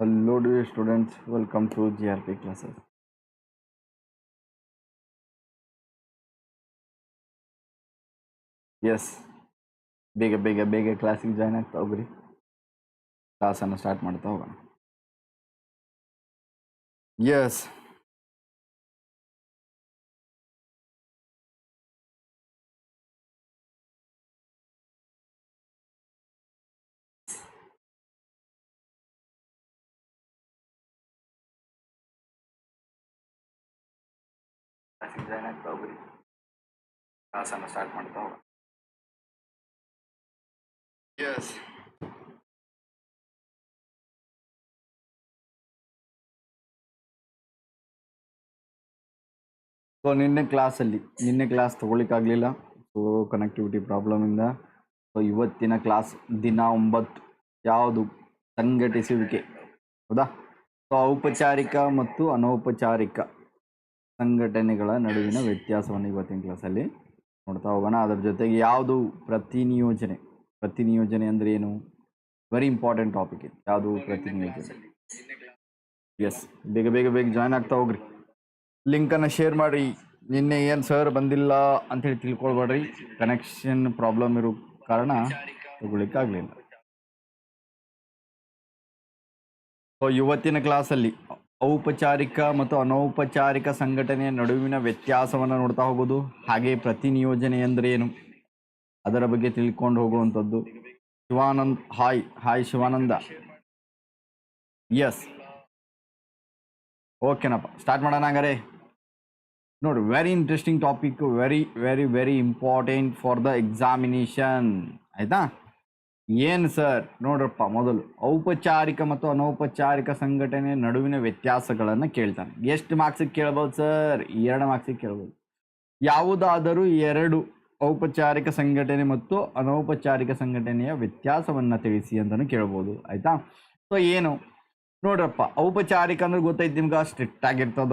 Hello dear students, welcome to GRP classes. Yes ಬೇಗ ಬೇಗ ಬೇಗ ಕ್ಲಾಸಿಗೆ ಜಾಯ್ನ್ ಆಗ್ತಾ ಹೋಗ್ರಿ. ಕ್ಲಾಸನ್ನು ಸ್ಟಾರ್ಟ್ ಮಾಡ್ತಾ ಹೋಗೋಣ. ಎಸ್ ಆಗ್ತಾ ಹೋಗ್ರಿ ಕ್ಲಾಸನ್ನು ಸ್ಟಾರ್ಟ್ ಮಾಡ್ತಾ ಹೋಗೋಣ ಎಸ್ ಸೊ ನಿನ್ನೆ ಕ್ಲಾಸಲ್ಲಿ ನಿನ್ನೆ ಕ್ಲಾಸ್ ತೊಗೊಳಿಕ್ಕಾಗಲಿಲ್ಲ ಸೊ ಕನೆಕ್ಟಿವಿಟಿ ಪ್ರಾಬ್ಲಮಿಂದ ಸೊ ಇವತ್ತಿನ ಕ್ಲಾಸ್ ದಿನ ಒಂಬತ್ತು. ಯಾವುದು? ಸಂಘಟಿಸುವಿಕೆ. ಹೌದಾ? ಸೊ ಔಪಚಾರಿಕ ಮತ್ತು ಅನೌಪಚಾರಿಕ. ಸಂಘಟನೆಗಳ ನಡುವಿನ ವ್ಯತ್ಯಾಸವನ್ನು ಇವತ್ತಿನ ಕ್ಲಾಸಲ್ಲಿ ನೋಡ್ತಾ ಹೋಗೋಣ. ಅದರ ಜೊತೆಗೆ ಯಾವುದು ಪ್ರತಿನಿಯೋಜನೆ? ಪ್ರತಿನಿಯೋಜನೆ ಅಂದರೆ ಏನು? ವೆರಿ ಇಂಪಾರ್ಟೆಂಟ್ ಟಾಪಿಕ್ ಇದು. ಯಾವುದು ಪ್ರತಿನಿಯೋಜನೆ? ಎಸ್ ಬೇಗ ಬೇಗ ಬೇಗ ಜಾಯ್ನ್ ಆಗ್ತಾ ಹೋಗ್ರಿ. ಲಿಂಕನ್ನು ಶೇರ್ ಮಾಡಿ ನಿನ್ನೆ ಏನು ಸರ್ ಬಂದಿಲ್ಲ ಅಂತೇಳಿ ತಿಳ್ಕೊಳ್ಬೇಡ್ರಿ. ಕನೆಕ್ಷನ್ ಪ್ರಾಬ್ಲಮ್ ಇರೋ ಕಾರಣ ತಗೊಳ್ಳಿಕ್ಕಾಗಲಿಲ್ಲ. ಸೊ ಇವತ್ತಿನ ಕ್ಲಾಸಲ್ಲಿ ಔಪಚಾರಿಕ ಮತ್ತು ಅನೌಪಚಾರಿಕ ಸಂಘಟನೆಯ ನಡುವಿನ ವ್ಯತ್ಯಾಸವನ್ನು ನೋಡ್ತಾ ಹೋಗೋದು, ಹಾಗೆ ಪ್ರತಿನಿಯೋಜನೆ ಅಂದರೆ ಏನು? ಅದರ ಬಗ್ಗೆ ತಿಳ್ಕೊಂಡು ಹೋಗುವಂಥದ್ದು. Shivanand, hi hi Shivananda. Yes ಓಕೆನಪ್ಪ start ಮಾಡೋಣ ಹಂಗಾರೆ. ನೋಡಿ very interesting topic very very very important for the examination ಆಯ್ತಾ? ಏನು ಸರ್? ನೋಡ್ರಪ್ಪ, ಮೊದಲು ಔಪಚಾರಿಕ ಮತ್ತು ಅನೌಪಚಾರಿಕ ಸಂಘಟನೆ ನಡುವಿನ ವ್ಯತ್ಯಾಸಗಳನ್ನು ಕೇಳ್ತಾನೆ. ಎಷ್ಟು ಮಾರ್ಕ್ಸಿಗೆ ಕೇಳ್ಬೋದು ಸರ್? ಎರಡು ಮಾರ್ಕ್ಸಿಗೆ ಕೇಳ್ಬೋದು. ಯಾವುದಾದರೂ ಎರಡು ಔಪಚಾರಿಕ ಸಂಘಟನೆ ಮತ್ತು ಅನೌಪಚಾರಿಕ ಸಂಘಟನೆಯ ವ್ಯತ್ಯಾಸವನ್ನು ತಿಳಿಸಿ ಅಂತಲೂ ಕೇಳ್ಬೋದು. ಆಯಿತಾ? ಸೊ ಏನು? ನೋಡ್ರಪ್ಪ, ಔಪಚಾರಿಕ ಅಂದ್ರೆ ಗೊತ್ತೈತಿ ನಿಮ್ಗೆ? ಸ್ಟ್ರಿಕ್ಟ್ ಆಗಿರ್ತದ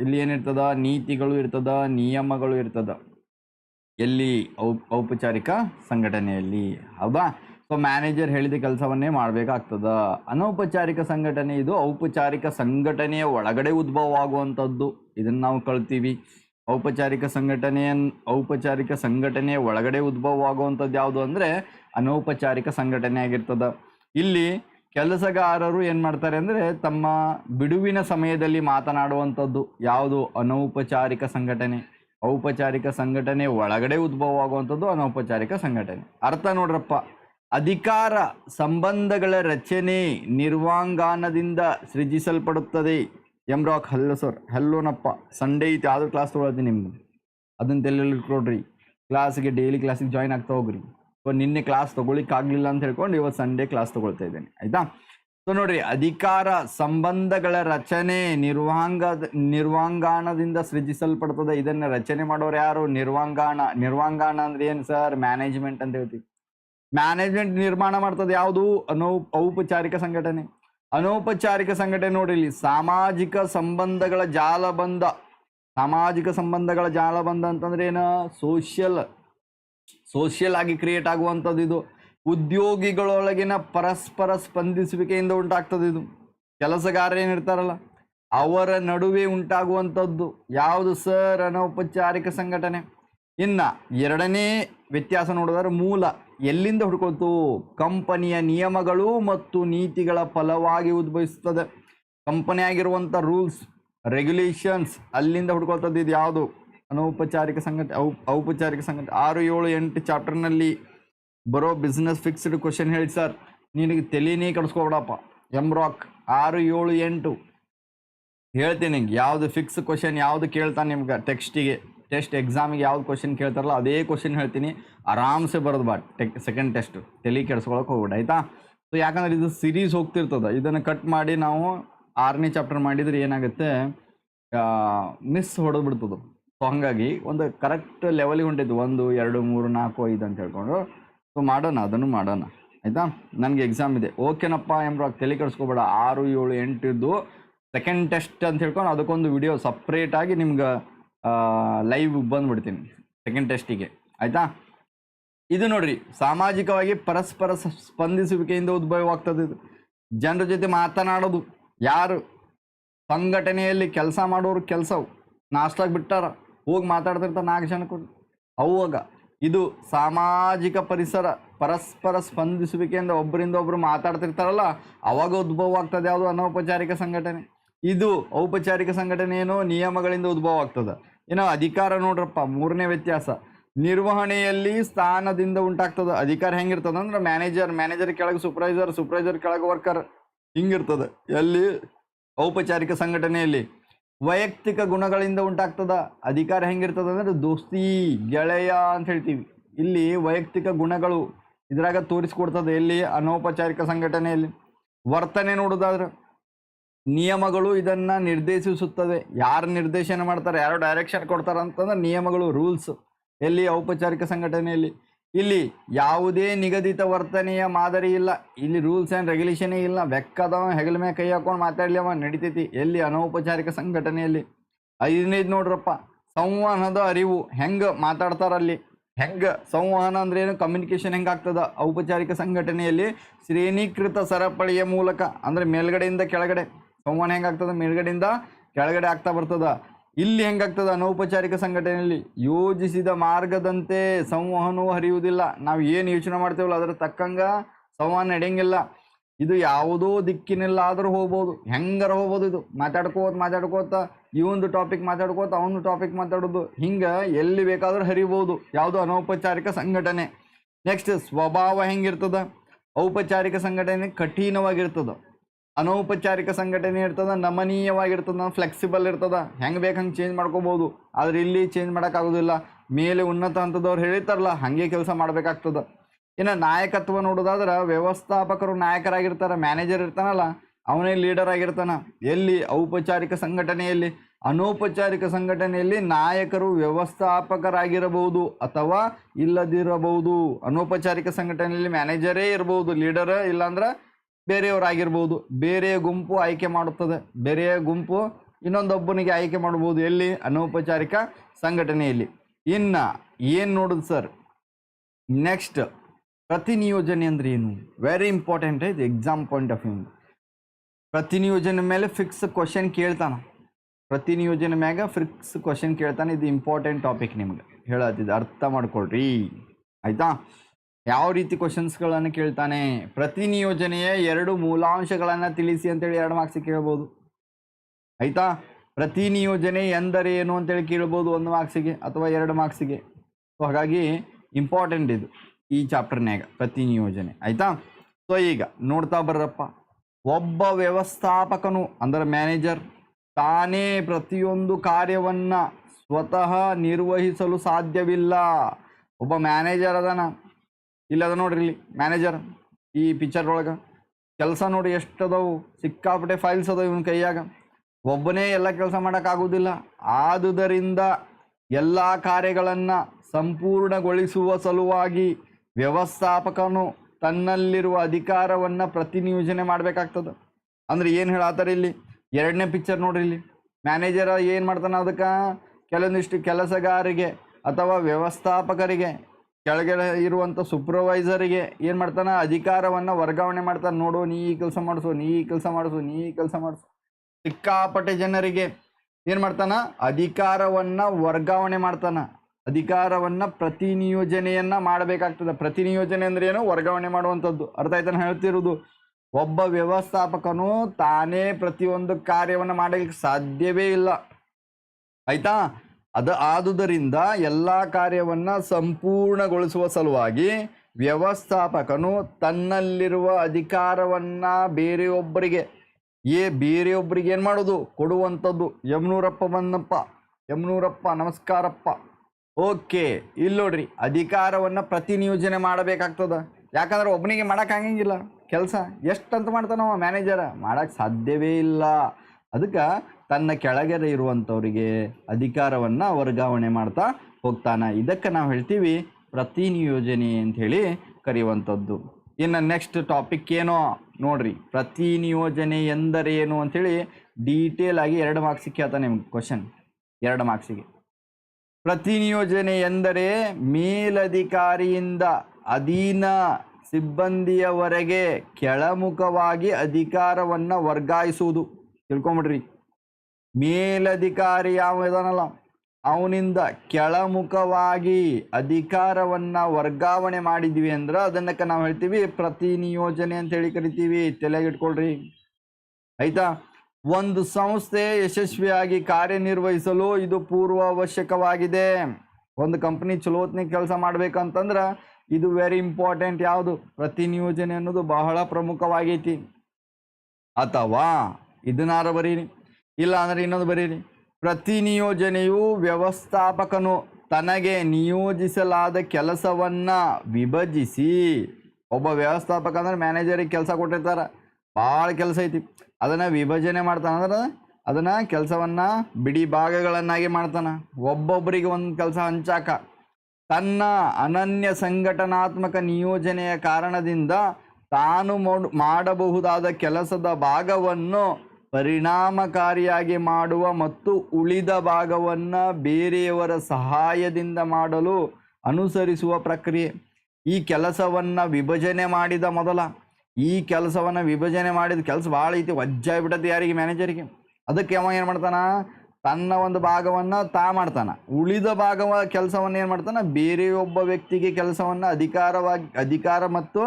ಇಲ್ಲಿ ಏನಿರ್ತದ ನೀತಿಗಳು ಇರ್ತದ, ನಿಯಮಗಳು ಇರ್ತದ. ಎಲ್ಲಿ? ಔಪಚಾರಿಕ ಸಂಘಟನೆಯಲ್ಲಿ. ಹೌದಾ? ಸೊ ಮ್ಯಾನೇಜರ್ ಹೇಳಿದ ಕೆಲಸವನ್ನೇ ಮಾಡಬೇಕಾಗ್ತದ. ಅನೌಪಚಾರಿಕ ಸಂಘಟನೆ ಇದು ಔಪಚಾರಿಕ ಸಂಘಟನೆಯ ಒಳಗಡೆ ಉದ್ಭವ ಆಗುವಂಥದ್ದು ಇದನ್ನು ನಾವು ಕಳ್ತೀವಿ. ಔಪಚಾರಿಕ ಸಂಘಟನೆಯ ಔಪಚಾರಿಕ ಸಂಘಟನೆಯ ಒಳಗಡೆ ಉದ್ಭವ ಆಗುವಂಥದ್ದು ಯಾವುದು ಅಂದರೆ ಅನೌಪಚಾರಿಕ ಸಂಘಟನೆ ಆಗಿರ್ತದೆ. ಇಲ್ಲಿ ಕೆಲಸಗಾರರು ಏನು ಮಾಡ್ತಾರೆ ಅಂದರೆ ತಮ್ಮ ಬಿಡುವಿನ ಸಮಯದಲ್ಲಿ ಮಾತನಾಡುವಂಥದ್ದು. ಯಾವುದು? ಅನೌಪಚಾರಿಕ ಸಂಘಟನೆ. ಔಪಚಾರಿಕ ಸಂಘಟನೆ ಒಳಗಡೆ ಉದ್ಭವ ಆಗುವಂಥದ್ದು ಅನೌಪಚಾರಿಕ ಸಂಘಟನೆ. ಅರ್ಥ ನೋಡ್ರಪ್ಪ. ಅಧಿಕಾರ ಸಂಬಂಧಗಳ ರಚನೆ ನಿರ್ವಾಂಗಾನದಿಂದ ಸೃಜಿಸಲ್ಪಡುತ್ತದೆ. ಎಮ್ರಾಕ್ ರಾಕ್ ಹಲ್ಲೋ ಸರ್, ಹಲ್ಲೋನಪ್ಪ. ಸಂಡೇ ಐತಿ ಆದರೂ ಕ್ಲಾಸ್ ತೊಗೊಳತ್ತೀನಿ ನಿಮ್ಗೆ ಅದನ್ನು ತಲೆಯಲ್ಲಿ ಕ್ಲಾಸಿಗೆ ಡೈಲಿ ಕ್ಲಾಸಿಗೆ ಜಾಯ್ನ್ ಆಗ್ತಾ ಹೋಗ್ರಿ. ಸೊ ನಿನ್ನೆ ಕ್ಲಾಸ್ ತೊಗೊಳಿಕ್ಕಾಗಲಿಲ್ಲ ಅಂತ ಹೇಳ್ಕೊಂಡು ಇವತ್ತು ಸಂಡೇ ಕ್ಲಾಸ್ ತೊಗೊಳ್ತಾ ಇದ್ದೇನೆ. ಆಯಿತಾ? ಸೊ ನೋಡ್ರಿ, ಅಧಿಕಾರ ಸಂಬಂಧಗಳ ರಚನೆ ನಿರ್ವಾಂಗ ನಿರ್ವಾಂಗಾಣದಿಂದ ಸೃಜಿಸಲ್ಪಡ್ತದೆ. ಇದನ್ನ ರಚನೆ ಮಾಡೋರು ಯಾರು? ನಿರ್ವಾಂಗಾಣ ನಿರ್ವಾಂಗಾಣ ಅಂದ್ರೆ ಏನು ಸರ್? ಮ್ಯಾನೇಜ್ಮೆಂಟ್ ಅಂತ ಹೇಳ್ತೀವಿ. ಮ್ಯಾನೇಜ್ಮೆಂಟ್ ನಿರ್ಮಾಣ ಮಾಡ್ತದೆ ಯಾವುದು? ಅನೌ, ಔಪಚಾರಿಕ ಸಂಘಟನೆ. ಅನೌಪಚಾರಿಕ ಸಂಘಟನೆ ನೋಡಿಲಿ ಸಾಮಾಜಿಕ ಸಂಬಂಧಗಳ ಜಾಲಬಂಧ. ಸಾಮಾಜಿಕ ಸಂಬಂಧಗಳ ಜಾಲಬಂಧ ಅಂತಂದ್ರೆ ಏನ? ಸೋಷಿಯಲ್ ಸೋಷಿಯಲ್ ಆಗಿ ಕ್ರಿಯೇಟ್ ಆಗುವಂಥದ್ದು ಇದು. ಉದ್ಯೋಗಿಗಳೊಳಗಿನ ಪರಸ್ಪರ ಸ್ಪಂದಿಸುವಿಕೆಯಿಂದ ಉಂಟಾಗ್ತದೆ ಇದು. ಕೆಲಸಗಾರ ಏನಿರ್ತಾರಲ್ಲ ಅವರ ನಡುವೆ ಉಂಟಾಗುವಂಥದ್ದು. ಯಾವುದು? ಸರ್ ಅನೌಪಚಾರಿಕ ಸಂಘಟನೆ. ಇನ್ನ ಎರಡನೇ ವ್ಯತ್ಯಾಸ ನೋಡಿದ್ರೆ ಮೂಲ, ಎಲ್ಲಿಂದ ಹುಡ್ಕೊಳ್ತು? ಕಂಪನಿಯ ನಿಯಮಗಳು ಮತ್ತು ನೀತಿಗಳ ಫಲವಾಗಿ ಉದ್ಭವಿಸ್ತದೆ ಕಂಪನಿ ಆಗಿರುವಂಥ ರೂಲ್ಸ್, ರೆಗ್ಯುಲೇಷನ್ಸ್ ಅಲ್ಲಿಂದ ಹುಡ್ಕೊಳ್ತದ್ದು ಇದು ಯಾವುದು? ಅನೌಪಚಾರಿಕ ಸಂಗತಿ ಔ, ಔಪಚಾರಿಕ ಸಂಗತಿ ಆರು, ಏಳು, ಎಂಟು ಚಾಪ್ಟರ್ನಲ್ಲಿ ಬರೋ ಬಿಸ್ನೆಸ್ ಫಿಕ್ಸ್ಡ್ ಕ್ವಶನ್ ಹೇಳಿ ಸರ್. ನಿನಗೆ ತಲೆನೇ ಕಡಿಸ್ಕೊಬಿಡಪ್ಪ. ಎಂ ರಾಕ್, ಆರು, ಏಳು, ಎಂಟು. ಹೇಳ್ತೀನಿ ಯಾವುದು ಫಿಕ್ಸ್ ಕ್ವಶನ್ ಯಾವುದು ಕೇಳ್ತಾನೆ ನಿಮ್ಗೆ ಟೆಕ್ಸ್ಟಿಗೆ ಟೆಸ್ಟ್ ಎಕ್ಸಾಮಿಗೆ ಯಾವ್ದು ಕ್ವಶನ್ ಕೇಳ್ತಾರಲ್ಲ, ಅದೇ ಕ್ವಶನ್ ಹೇಳ್ತೀನಿ. ಆರಾಮ್ಸೆ ಬರೋದು ಬಾ ಟೆಕ್ ಸೆಕೆಂಡ್ ಟೆಸ್ಟ್ ತಲೆ ಕೆಡ್ಸ್ಕೊಳಕ್ಕೆ ಹೋಗ್ಬೇಡ, ಆಯಿತಾ? ಸೊ ಯಾಕಂದ್ರೆ ಇದು ಸಿರೀಸ್ ಹೋಗ್ತಿರ್ತದೆ. ಇದನ್ನು ಕಟ್ ಮಾಡಿ ನಾವು ಆರನೇ ಚಾಪ್ಟರ್ ಮಾಡಿದ್ರೆ ಏನಾಗುತ್ತೆ? ಮಿಸ್ ಹೊಡೆದ್ಬಿಡ್ತದೆ ಸೊ ಹಾಗಾಗಿ ಒಂದು ಕರೆಕ್ಟ್ ಲೆವೆಲಿಗೆ ಹೊಂಟಿದ್ದು. ಒಂದು, ಎರಡು, ಮೂರು, ನಾಲ್ಕು, ಐದು ಅಂತ ಹೇಳ್ಕೊಂಡು. ಸೊ ಮಾಡೋಣ, ಅದನ್ನು ಮಾಡೋಣ. ಆಯಿತಾ? ನನಗೆ ಎಕ್ಸಾಮ್ ಇದೆ. ಓಕೆನಪ್ಪ ಎಂಬ್ರೋ ತಲೆ ಕೆಡಿಸ್ಕೋಬೇಡ. ಆರು, ಏಳು, ಎಂಟಿದ್ದು ಸೆಕೆಂಡ್ ಟೆಸ್ಟ್ ಅಂತ ಹೇಳ್ಕೊಂಡು ಅದಕ್ಕೊಂದು ವಿಡಿಯೋ ಸಪ್ರೇಟಾಗಿ ನಿಮ್ಗೆ ಲೈವ್ ಬಂದ್ಬಿಡ್ತೀನಿ ಸೆಕೆಂಡ್ ಟೆಸ್ಟಿಗೆ ಆಯಿತಾ? ಇದು ನೋಡ್ರಿ, ಸಾಮಾಜಿಕವಾಗಿ ಪರಸ್ಪರ ಸ್ಪಂದಿಸುವಿಕೆಯಿಂದ ಉದ್ಭವವಾಗ್ತದೆ ಇದು. ಜನರ ಜೊತೆ ಮಾತನಾಡೋದು, ಯಾರು? ಸಂಘಟನೆಯಲ್ಲಿ ಕೆಲಸ ಮಾಡೋರು ಕೆಲಸವು ನಾಷ್ಟಾಗಿ ಬಿಟ್ಟಾರ, ಹೋಗಿ ಮಾತಾಡ್ತಿರ್ತಾರೆ ನಾಲ್ಕು ಜನ ಕೂಡ. ಅವಾಗ ಇದು ಸಾಮಾಜಿಕ ಪರಿಸರ, ಪರಸ್ಪರ ಸ್ಪಂದಿಸುವಿಕೆಯಿಂದ ಒಬ್ಬರಿಂದ ಒಬ್ಬರು ಮಾತಾಡ್ತಿರ್ತಾರಲ್ಲ, ಅವಾಗ ಉದ್ಭವ ಆಗ್ತದೆ ಯಾವುದು? ಅನೌಪಚಾರಿಕ ಸಂಘಟನೆ. ಇದು ಔಪಚಾರಿಕ ಸಂಘಟನೆ ಏನೋ ನಿಯಮಗಳಿಂದ ಉದ್ಭವ ಆಗ್ತದೆ ಏನೋ ಅಧಿಕಾರ ನೋಡ್ರಪ್ಪ, ಮೂರನೇ ವ್ಯತ್ಯಾಸ. ನಿರ್ವಹಣೆಯಲ್ಲಿ ಸ್ಥಾನದಿಂದ ಉಂಟಾಗ್ತದೆ. ಅಧಿಕಾರ ಹೆಂಗಿರ್ತದೆ ಅಂದ್ರೆ ಮ್ಯಾನೇಜರ್ ಮ್ಯಾನೇಜರ್ ಕೆಳಗೆ ಸೂಪರ್ವೈಸರ್ ಸೂಪರ್ವೈಸರ್ ಕೆಳಗೆ ವರ್ಕರ್ ಹಿಂಗಿರ್ತದೆ. ಎಲ್ಲಿ? ಔಪಚಾರಿಕ ಸಂಘಟನೆಯಲ್ಲಿ. ವೈಯಕ್ತಿಕ ಗುಣಗಳಿಂದ ಉಂಟಾಗ್ತದ. ಅಧಿಕಾರ ಹೆಂಗಿರ್ತದೆ ಅಂದ್ರೆ ದೋಸ್ತಿ, ಗೆಳೆಯ ಅಂತ ಹೇಳ್ತೀವಿ. ಇಲ್ಲಿ ವೈಯಕ್ತಿಕ ಗುಣಗಳು ಇದ್ರಾಗ ತೋರಿಸ್ಕೊಡ್ತದೆ ಎಲ್ಲಿ? ಅನೌಪಚಾರಿಕ ಸಂಘಟನೆಯಲ್ಲಿ. ವರ್ತನೆ ನೋಡೋದಾದ್ರೆ. ನಿಯಮಗಳು ಇದನ್ನ ನಿರ್ದೇಶಿಸುತ್ತದೆ. ಯಾರು ನಿರ್ದೇಶನ ಮಾಡ್ತಾರೆ, ಯಾರು ಡೈರೆಕ್ಷನ್ ಕೊಡ್ತಾರೆ ಅಂತಂದ್ರೆ ನಿಯಮಗಳು ರೂಲ್ಸ್ ಎಲ್ಲಿ, ಔಪಚಾರಿಕ ಸಂಘಟನೆಯಲ್ಲಿ. ಇಲ್ಲಿ ಯಾವುದೇ ನಿಗದಿತ ವರ್ತನೆಯ ಮಾದರಿ ಇಲ್ಲ. ಇಲ್ಲಿ ರೂಲ್ಸ್ ಆ್ಯಂಡ್ ರೆಗ್ಯುಲೇಷನೇ ಇಲ್ಲ. ಬೆಕ್ಕದವ ಹೆಗಲ ಮೇಲೆ ಕೈ ಹಾಕೊಂಡು ಮಾತಾಡ್ಲಿ ಅವ, ನಡಿತೈತಿ. ಎಲ್ಲಿ ಅನೌಪಚಾರಿಕ ಸಂಘಟನೆಯಲ್ಲಿ? ಐದನೇದು ನೋಡ್ರಪ್ಪ, ಸಂವಹನದ ಅರಿವು ಹೆಂಗೆ ಮಾತಾಡ್ತಾರಲ್ಲಿ ಹೆಂಗೆ ಸಂವಹನ ಅಂದ್ರೆ ಏನು? ಕಮ್ಯುನಿಕೇಶನ್ ಹೆಂಗೆ ಆಗ್ತದ? ಔಪಚಾರಿಕ ಸಂಘಟನೆಯಲ್ಲಿ ಶ್ರೇಣೀಕೃತ ಸರಪಳಿಯ ಮೂಲಕ, ಅಂದರೆ ಮೇಲ್ಗಡೆಯಿಂದ ಕೆಳಗಡೆ. ಸಂವಹನ ಹೆಂಗಾಗ್ತದ? ಮೇಲ್ಗಡೆಯಿಂದ ಕೆಳಗಡೆ ಆಗ್ತಾ ಬರ್ತದ. ಇಲ್ಲಿ ಹೆಂಗಾಗ್ತದ? ಅನೌಪಚಾರಿಕ ಸಂಘಟನೆಯಲ್ಲಿ ಯೋಜಿಸಿದ ಮಾರ್ಗದಂತೆ ಸಂವಹನವೂ ಹರಿಯುವುದಿಲ್ಲ. ನಾವು ಏನು ಯೋಚನೆ ಮಾಡ್ತೇವಲ್ಲ, ಅದರ ತಕ್ಕಂಗ ಸಂವಹನ ನಡೆಯಂಗಿಲ್ಲ. ಇದು ಯಾವುದೋ ದಿಕ್ಕಿನಲ್ಲಾದರೂ ಹೋಗ್ಬೋದು. ಹೆಂಗಾರ ಹೋಗ್ಬೋದು ಇದು? ಮಾತಾಡ್ಕೋತ ಮಾತಾಡ್ಕೋತ, ಈ ಒಂದು ಟಾಪಿಕ್ ಮಾತಾಡ್ಕೋತ ಅವನು ಟಾಪಿಕ್ ಮಾತಾಡೋದು. ಹಿಂಗೆ ಎಲ್ಲಿ ಬೇಕಾದರೂ ಹರಿಬೋದು. ಯಾವುದು ಅನೌಪಚಾರಿಕ ಸಂಘಟನೆ. ನೆಕ್ಸ್ಟ್ ಸ್ವಭಾವ ಹೆಂಗಿರ್ತದ? ಔಪಚಾರಿಕ ಸಂಘಟನೆ ಕಠಿಣವಾಗಿರ್ತದ. ಅನೌಪಚಾರಿಕ ಸಂಘಟನೆ ಇರ್ತದೆ, ನಮನೀಯವಾಗಿರ್ತದೆ ಫ್ಲೆಕ್ಸಿಬಲ್ ಇರ್ತದೆ, ಹೆಂಗೆ ಬೇಕು ಹಂಗೆ ಚೇಂಜ್ ಮಾಡ್ಕೋಬೋದು. ಆದ್ರೆ ಇಲ್ಲಿ ಚೇಂಜ್ ಮಾಡೋಕ್ಕಾಗೋದಿಲ್ಲ. ಮೇಲೆ ಉನ್ನತ ಹಂತದವ್ರು ಹೇಳಿರ್ತಾರಲ್ಲ, ಹಾಗೆ ಕೆಲಸ ಮಾಡಬೇಕಾಗ್ತದೆ. ಇನ್ನು ನಾಯಕತ್ವ ನೋಡೋದಾದ್ರೆ ವ್ಯವಸ್ಥಾಪಕರು ನಾಯಕರಾಗಿರ್ತಾರೆ ಮ್ಯಾನೇಜರ್ ಇರ್ತಾನಲ್ಲ, ಅವನೇ ಲೀಡರ್ ಆಗಿರ್ತಾನೆ. ಎಲ್ಲಿ? ಔಪಚಾರಿಕ ಸಂಘಟನೆಯಲ್ಲಿ. ಅನೌಪಚಾರಿಕ ಸಂಘಟನೆಯಲ್ಲಿ ನಾಯಕರು ವ್ಯವಸ್ಥಾಪಕರಾಗಿರಬಹುದು ಅಥವಾ ಇಲ್ಲದಿರಬಹುದು. ಅನೌಪಚಾರಿಕ ಸಂಘಟನೆಯಲ್ಲಿ ಮ್ಯಾನೇಜರೇ ಇರಬಹುದು ಲೀಡರ್ ಇಲ್ಲಾಂದ್ರೆ ಬೇರೆಯವರಾಗಿರ್ಬೋದು ಬೇರೆ ಗುಂಪು ಆಯ್ಕೆ ಮಾಡುತ್ತದೆ. ಬೇರೆಯ ಗುಂಪು ಇನ್ನೊಂದೊಬ್ಬನಿಗೆ ಆಯ್ಕೆ ಮಾಡ್ಬೋದು ಎಲ್ಲಿ? ಅನೌಪಚಾರಿಕ ಸಂಘಟನೆಯಲ್ಲಿ. ಇನ್ನು ಏನು ನೋಡುದು ಸರ್? ನೆಕ್ಸ್ಟ್ ಪ್ರತಿನಿಯೋಜನೆ ಅಂದರೆ ಏನು? ವೆರಿ ಇಂಪಾರ್ಟೆಂಟ್ ಇದು ಎಕ್ಸಾಮ್ ಪಾಯಿಂಟ್ ಆಫ್ ವ್ಯೂ ಪ್ರತಿನಿಯೋಜನೆ ಮೇಲೆ ಫಿಕ್ಸ್ ಕ್ವಶನ್ ಕೇಳ್ತಾನ. ಪ್ರತಿನಿಯೋಜನೆ ಮ್ಯಾಗ ಫಿಕ್ಸ್ ಕ್ವಶನ್ ಕೇಳ್ತಾನೆ. ಇದು ಇಂಪಾರ್ಟೆಂಟ್ ಟಾಪಿಕ್ ನಿಮ್ಗೆ. ಹೇಳತ್ತಿದ್ದು ಅರ್ಥ ಮಾಡ್ಕೊಳ್ರಿ. ಆಯ್ತಾ? ಯಾವ ರೀತಿ ಕ್ವಶನ್ಸ್ಗಳನ್ನು ಕೇಳ್ತಾನೆ? ಪ್ರತಿನಿಯೋಜನೆಯ ಎರಡು ಮೂಲಾಂಶಗಳನ್ನು ತಿಳಿಸಿ ಅಂತೇಳಿ ಎರಡು ಮಾರ್ಕ್ಸಿಗೆ ಕೇಳ್ಬೋದು. ಆಯ್ತಾ? ಪ್ರತಿನಿಯೋಜನೆ ಎಂದರೆ ಏನು ಅಂತೇಳಿ ಕೇಳ್ಬೋದು ಒಂದು ಮಾರ್ಕ್ಸಿಗೆ ಅಥವಾ ಎರಡು ಮಾರ್ಕ್ಸಿಗೆ ಸೊ ಹಾಗಾಗಿ ಇಂಪಾರ್ಟೆಂಟ್ ಇದು ಈ ಚಾಪ್ಟರ್ನ್ಯಾಗ ಪ್ರತಿನಿಯೋಜನೆ ಆಯಿತಾ? ಸೊ ಈಗ ನೋಡ್ತಾ ಬರ್ರಪ್ಪ. ಒಬ್ಬ ವ್ಯವಸ್ಥಾಪಕನು, ಅಂದರೆ ಮ್ಯಾನೇಜರ್ ತಾನೇ ಪ್ರತಿಯೊಂದು ಕಾರ್ಯವನ್ನು ಸ್ವತಃ ನಿರ್ವಹಿಸಲು ಸಾಧ್ಯವಿಲ್ಲ. ಒಬ್ಬ ಮ್ಯಾನೇಜರ್ ಅದಾನ. ಇಲ್ಲದ ನೋಡ್ರಿ ಇಲ್ಲಿ ಮ್ಯಾನೇಜರ್ ಈ ಪಿಕ್ಚರ್ ಒಳಗೆ. ಕೆಲಸ ನೋಡಿ ಎಷ್ಟು ಅದಾವು ಸಿಕ್ಕಾಪಟ್ಟೆ ಫೈಲ್ಸ್ ಅದಾವ ಇವನ ಕೈಯಾಗ. ಒಬ್ಬನೇ ಎಲ್ಲ ಕೆಲಸ ಮಾಡೋಕ್ಕಾಗೋದಿಲ್ಲ ಆದುದರಿಂದ ಎಲ್ಲ ಕಾರ್ಯಗಳನ್ನು ಸಂಪೂರ್ಣಗೊಳಿಸುವ ಸಲುವಾಗಿ ವ್ಯವಸ್ಥಾಪಕನು ತನ್ನಲ್ಲಿರುವ ಅಧಿಕಾರವನ್ನು ಪ್ರತಿನಿಯೋಜನೆ ಮಾಡಬೇಕಾಗ್ತದೆ. ಅಂದ್ರೆ ಏನು ಹೇಳತ್ತಾರೆ ಇಲ್ಲಿ? ಎರಡನೇ ಪಿಕ್ಚರ್ ನೋಡ್ರಿ ಇಲ್ಲಿ. ಮ್ಯಾನೇಜರ್ ಏನು ಮಾಡ್ತಾನೆ ಅದಕ್ಕೆ? ಕೆಲವೊಂದಿಷ್ಟು ಕೆಲಸಗಾರಿಗೆ ಅಥವಾ ವ್ಯವಸ್ಥಾಪಕರಿಗೆ ಕೆಳಗಡೆ ಇರುವಂಥ ಸೂಪರ್ವೈಸರಿಗೆ ಏನು ಮಾಡ್ತಾನೆ? ಅಧಿಕಾರವನ್ನು ವರ್ಗಾವಣೆ ಮಾಡ್ತಾನೆ. ನೋಡು, ನೀ ಈ ಕೆಲಸ ಮಾಡಿಸು, ನೀ ಈ ಕೆಲಸ ಮಾಡಿಸು, ನೀ ಈ ಕೆಲಸ ಮಾಡಿಸು. ಸಿಕ್ಕಾಪಟ್ಟೆ ಜನರಿಗೆ ಏನು ಮಾಡ್ತಾನ? ಅಧಿಕಾರವನ್ನು ವರ್ಗಾವಣೆ ಮಾಡ್ತಾನ. ಅಧಿಕಾರವನ್ನು ಪ್ರತಿನಿಯೋಜನೆಯನ್ನು ಮಾಡಬೇಕಾಗ್ತದೆ. ಪ್ರತಿನಿಯೋಜನೆ ಅಂದ್ರೆ ಏನು? ವರ್ಗಾವಣೆ ಮಾಡುವಂಥದ್ದು. ಅರ್ಥ ಆಯ್ತಾನೆ ಹೇಳ್ತಿರೋದು? ಒಬ್ಬ ವ್ಯವಸ್ಥಾಪಕನು ತಾನೇ ಪ್ರತಿಯೊಂದು ಕಾರ್ಯವನ್ನು ಮಾಡಲಿಕ್ಕೆ ಸಾಧ್ಯವೇ ಇಲ್ಲ. ಆಯ್ತಾ? ಅದು ಆದುದರಿಂದ ಎಲ್ಲ ಕಾರ್ಯವನ್ನು ಸಂಪೂರ್ಣಗೊಳಿಸುವ ಸಲುವಾಗಿ ವ್ಯವಸ್ಥಾಪಕನು ತನ್ನಲ್ಲಿರುವ ಅಧಿಕಾರವನ್ನು ಬೇರೆಯೊಬ್ಬರಿಗೆ, ಏ ಬೇರೆಯೊಬ್ಬರಿಗೆ ಏನು ಮಾಡೋದು? ಕೊಡುವಂಥದ್ದು. ಯಮನೂರಪ್ಪ ಬಂದಪ್ಪ ಯಮನೂರಪ್ಪ, ನಮಸ್ಕಾರಪ್ಪ. ಓಕೆ ಇಲ್ಲಿ ನೋಡ್ರಿ. ಅಧಿಕಾರವನ್ನು ಪ್ರತಿನಿಯೋಜನೆ ಮಾಡಬೇಕಾಗ್ತದ. ಯಾಕಂದ್ರೆ ಒಬ್ಬನಿಗೆ ಮಾಡೋಕ್ಕಾಗಂಗಿಲ್ಲ ಕೆಲಸ ಎಷ್ಟಂತ ಮಾಡ್ತಾನವ ಮ್ಯಾನೇಜರ? ಮಾಡಕ್ಕೆ ಸಾಧ್ಯವೇ ಇಲ್ಲ. ಅದಕ್ಕೆ ತನ್ನ ಕೆಳಗಡೆ ಇರುವಂಥವರಿಗೆ ಅಧಿಕಾರವನ್ನು ವರ್ಗಾವಣೆ ಮಾಡ್ತಾ ಹೋಗ್ತಾನೆ. ಇದಕ್ಕೆ ನಾವು ಹೇಳ್ತೀವಿ ಪ್ರತಿನಿಯೋಜನೆ ಹೇಳಿ ಕರೆಯುವಂಥದ್ದು. ಇನ್ನು ನೆಕ್ಸ್ಟ್ ಟಾಪಿಕ್ ಏನೋ ನೋಡ್ರಿ. ಪ್ರತಿನಿಯೋಜನೆ ಎಂದರೇನು ಅಂಥೇಳಿ ಡೀಟೇಲ್ ಆಗಿ ಎರಡು ಮಾರ್ಕ್ಸಿಗೆ ಕೇಳ್ತಾನೆ ನಿಮ್ಗೆ ಕ್ವಶನ್ ಎರಡು ಮಾರ್ಕ್ಸಿಗೆ ಪ್ರತಿನಿಯೋಜನೆ ಎಂದರೆ ಮೇಲಧಿಕಾರಿಯಿಂದ ಅಧೀನ ಸಿಬ್ಬಂದಿಯವರೆಗೆ ಕೆಳಮುಖವಾಗಿ ಅಧಿಕಾರವನ್ನು ವರ್ಗಾಯಿಸುವುದು. ತಿಳ್ಕೊಂಬಿಡ್ರಿ. ಮೇಲಧಿಕಾರಿ ಯಾವ ಇದಾನಲ್ಲ? ಅವನಿಂದ ಕೆಳಮುಖವಾಗಿ ಅಧಿಕಾರವನ್ನ ವರ್ಗಾವಣೆ ಮಾಡಿದ್ವಿ ಅಂದ್ರೆ ಅದನ್ನಕ್ಕೆ ನಾವು ಹೇಳ್ತೀವಿ ಪ್ರತಿ ನಿಯೋಜನೆ ಅಂತ ಹೇಳಿ ಕರಿತೀವಿ. ತಲೆಗೆ ಇಟ್ಕೊಳ್ರಿ. ಆಯ್ತಾ? ಒಂದು ಸಂಸ್ಥೆ ಯಶಸ್ವಿಯಾಗಿ ಕಾರ್ಯನಿರ್ವಹಿಸಲು ಇದು ಪೂರ್ವ ಅವಶ್ಯಕವಾಗಿದೆ ಒಂದು ಕಂಪನಿ ಚಲೋತ್ನಾಗ ಕೆಲಸ ಮಾಡ್ಬೇಕಂತಂದ್ರ ಇದು ವೆರಿ ಇಂಪಾರ್ಟೆಂಟ್ ಯಾವುದು? ಪ್ರತಿ ನಿಯೋಜನೆ ಅನ್ನೋದು ಬಹಳ ಪ್ರಮುಖವಾಗೈತಿ. ಅಥವಾ ಇದನ್ನಾರ ಬರೀರಿ. ಇಲ್ಲ ಅಂದರೆ ಇನ್ನೊಂದು ಬರೀರಿ. ಪ್ರತಿ ನಿಯೋಜನೆಯು ವ್ಯವಸ್ಥಾಪಕನು ತನಗೆ ನಿಯೋಜಿಸಲಾದ ಕೆಲಸವನ್ನು ವಿಭಜಿಸಿ. ಒಬ್ಬ ವ್ಯವಸ್ಥಾಪಕ ಅಂದ್ರೆ ಮ್ಯಾನೇಜರಿಗೆ ಕೆಲಸ ಕೊಟ್ಟಿರ್ತಾರೆ. ಭಾಳ ಕೆಲಸ ಐತಿ. ಅದನ್ನು ವಿಭಜನೆ ಮಾಡ್ತಾನೆ ಅಂದ್ರೆ ಅದನ್ನು ಕೆಲಸವನ್ನು ಬಿಡಿ ಭಾಗಗಳನ್ನಾಗಿ ಮಾಡ್ತಾನೆ. ಒಬ್ಬೊಬ್ಬರಿಗೆ ಒಂದು ಕೆಲಸ ಹಂಚಾಕ. ತನ್ನ ಅನನ್ಯ ಸಂಘಟನಾತ್ಮಕ ನಿಯೋಜನೆಯ ಕಾರಣದಿಂದ ತಾನು ಮಾಡು- ಮಾಡಬಹುದಾದ ಕೆಲಸದ ಭಾಗವನ್ನು ಪರಿಣಾಮಕಾರಿಯಾಗಿ ಮಾಡುವ ಮತ್ತು ಉಳಿದ ಭಾಗವನ್ನು ಬೇರೆಯವರ ಸಹಾಯದಿಂದ ಮಾಡಲು ಅನುಸರಿಸುವ ಪ್ರಕ್ರಿಯೆ. ಈ ಕೆಲಸವನ್ನು ವಿಭಜನೆ ಮಾಡಿದ ಮೊದಲ. ಈ ಕೆಲಸವನ್ನು ವಿಭಜನೆ ಮಾಡಿದ ಕೆಲಸ ಭಾಳ ಐತಿ ವಜ್ಜಾಗ್ಬಿಟ್ಟತಿ ಯಾರಿಗೆ ಮ್ಯಾನೇಜರಿಗೆ ಅದಕ್ಕೆ ಅವ ಏನು ಮಾಡ್ತಾನೆ? ತನ್ನ ಒಂದು ಭಾಗವನ್ನು ತಾ ಮಾಡ್ತಾನೆ. ಉಳಿದ ಭಾಗವ ಕೆಲಸವನ್ನು ಏನು ಮಾಡ್ತಾನೆ? ಬೇರೆ ಒಬ್ಬ ವ್ಯಕ್ತಿಗೆ ಕೆಲಸವನ್ನು ಅಧಿಕಾರವಾಗಿ, ಅಧಿಕಾರ ಮತ್ತು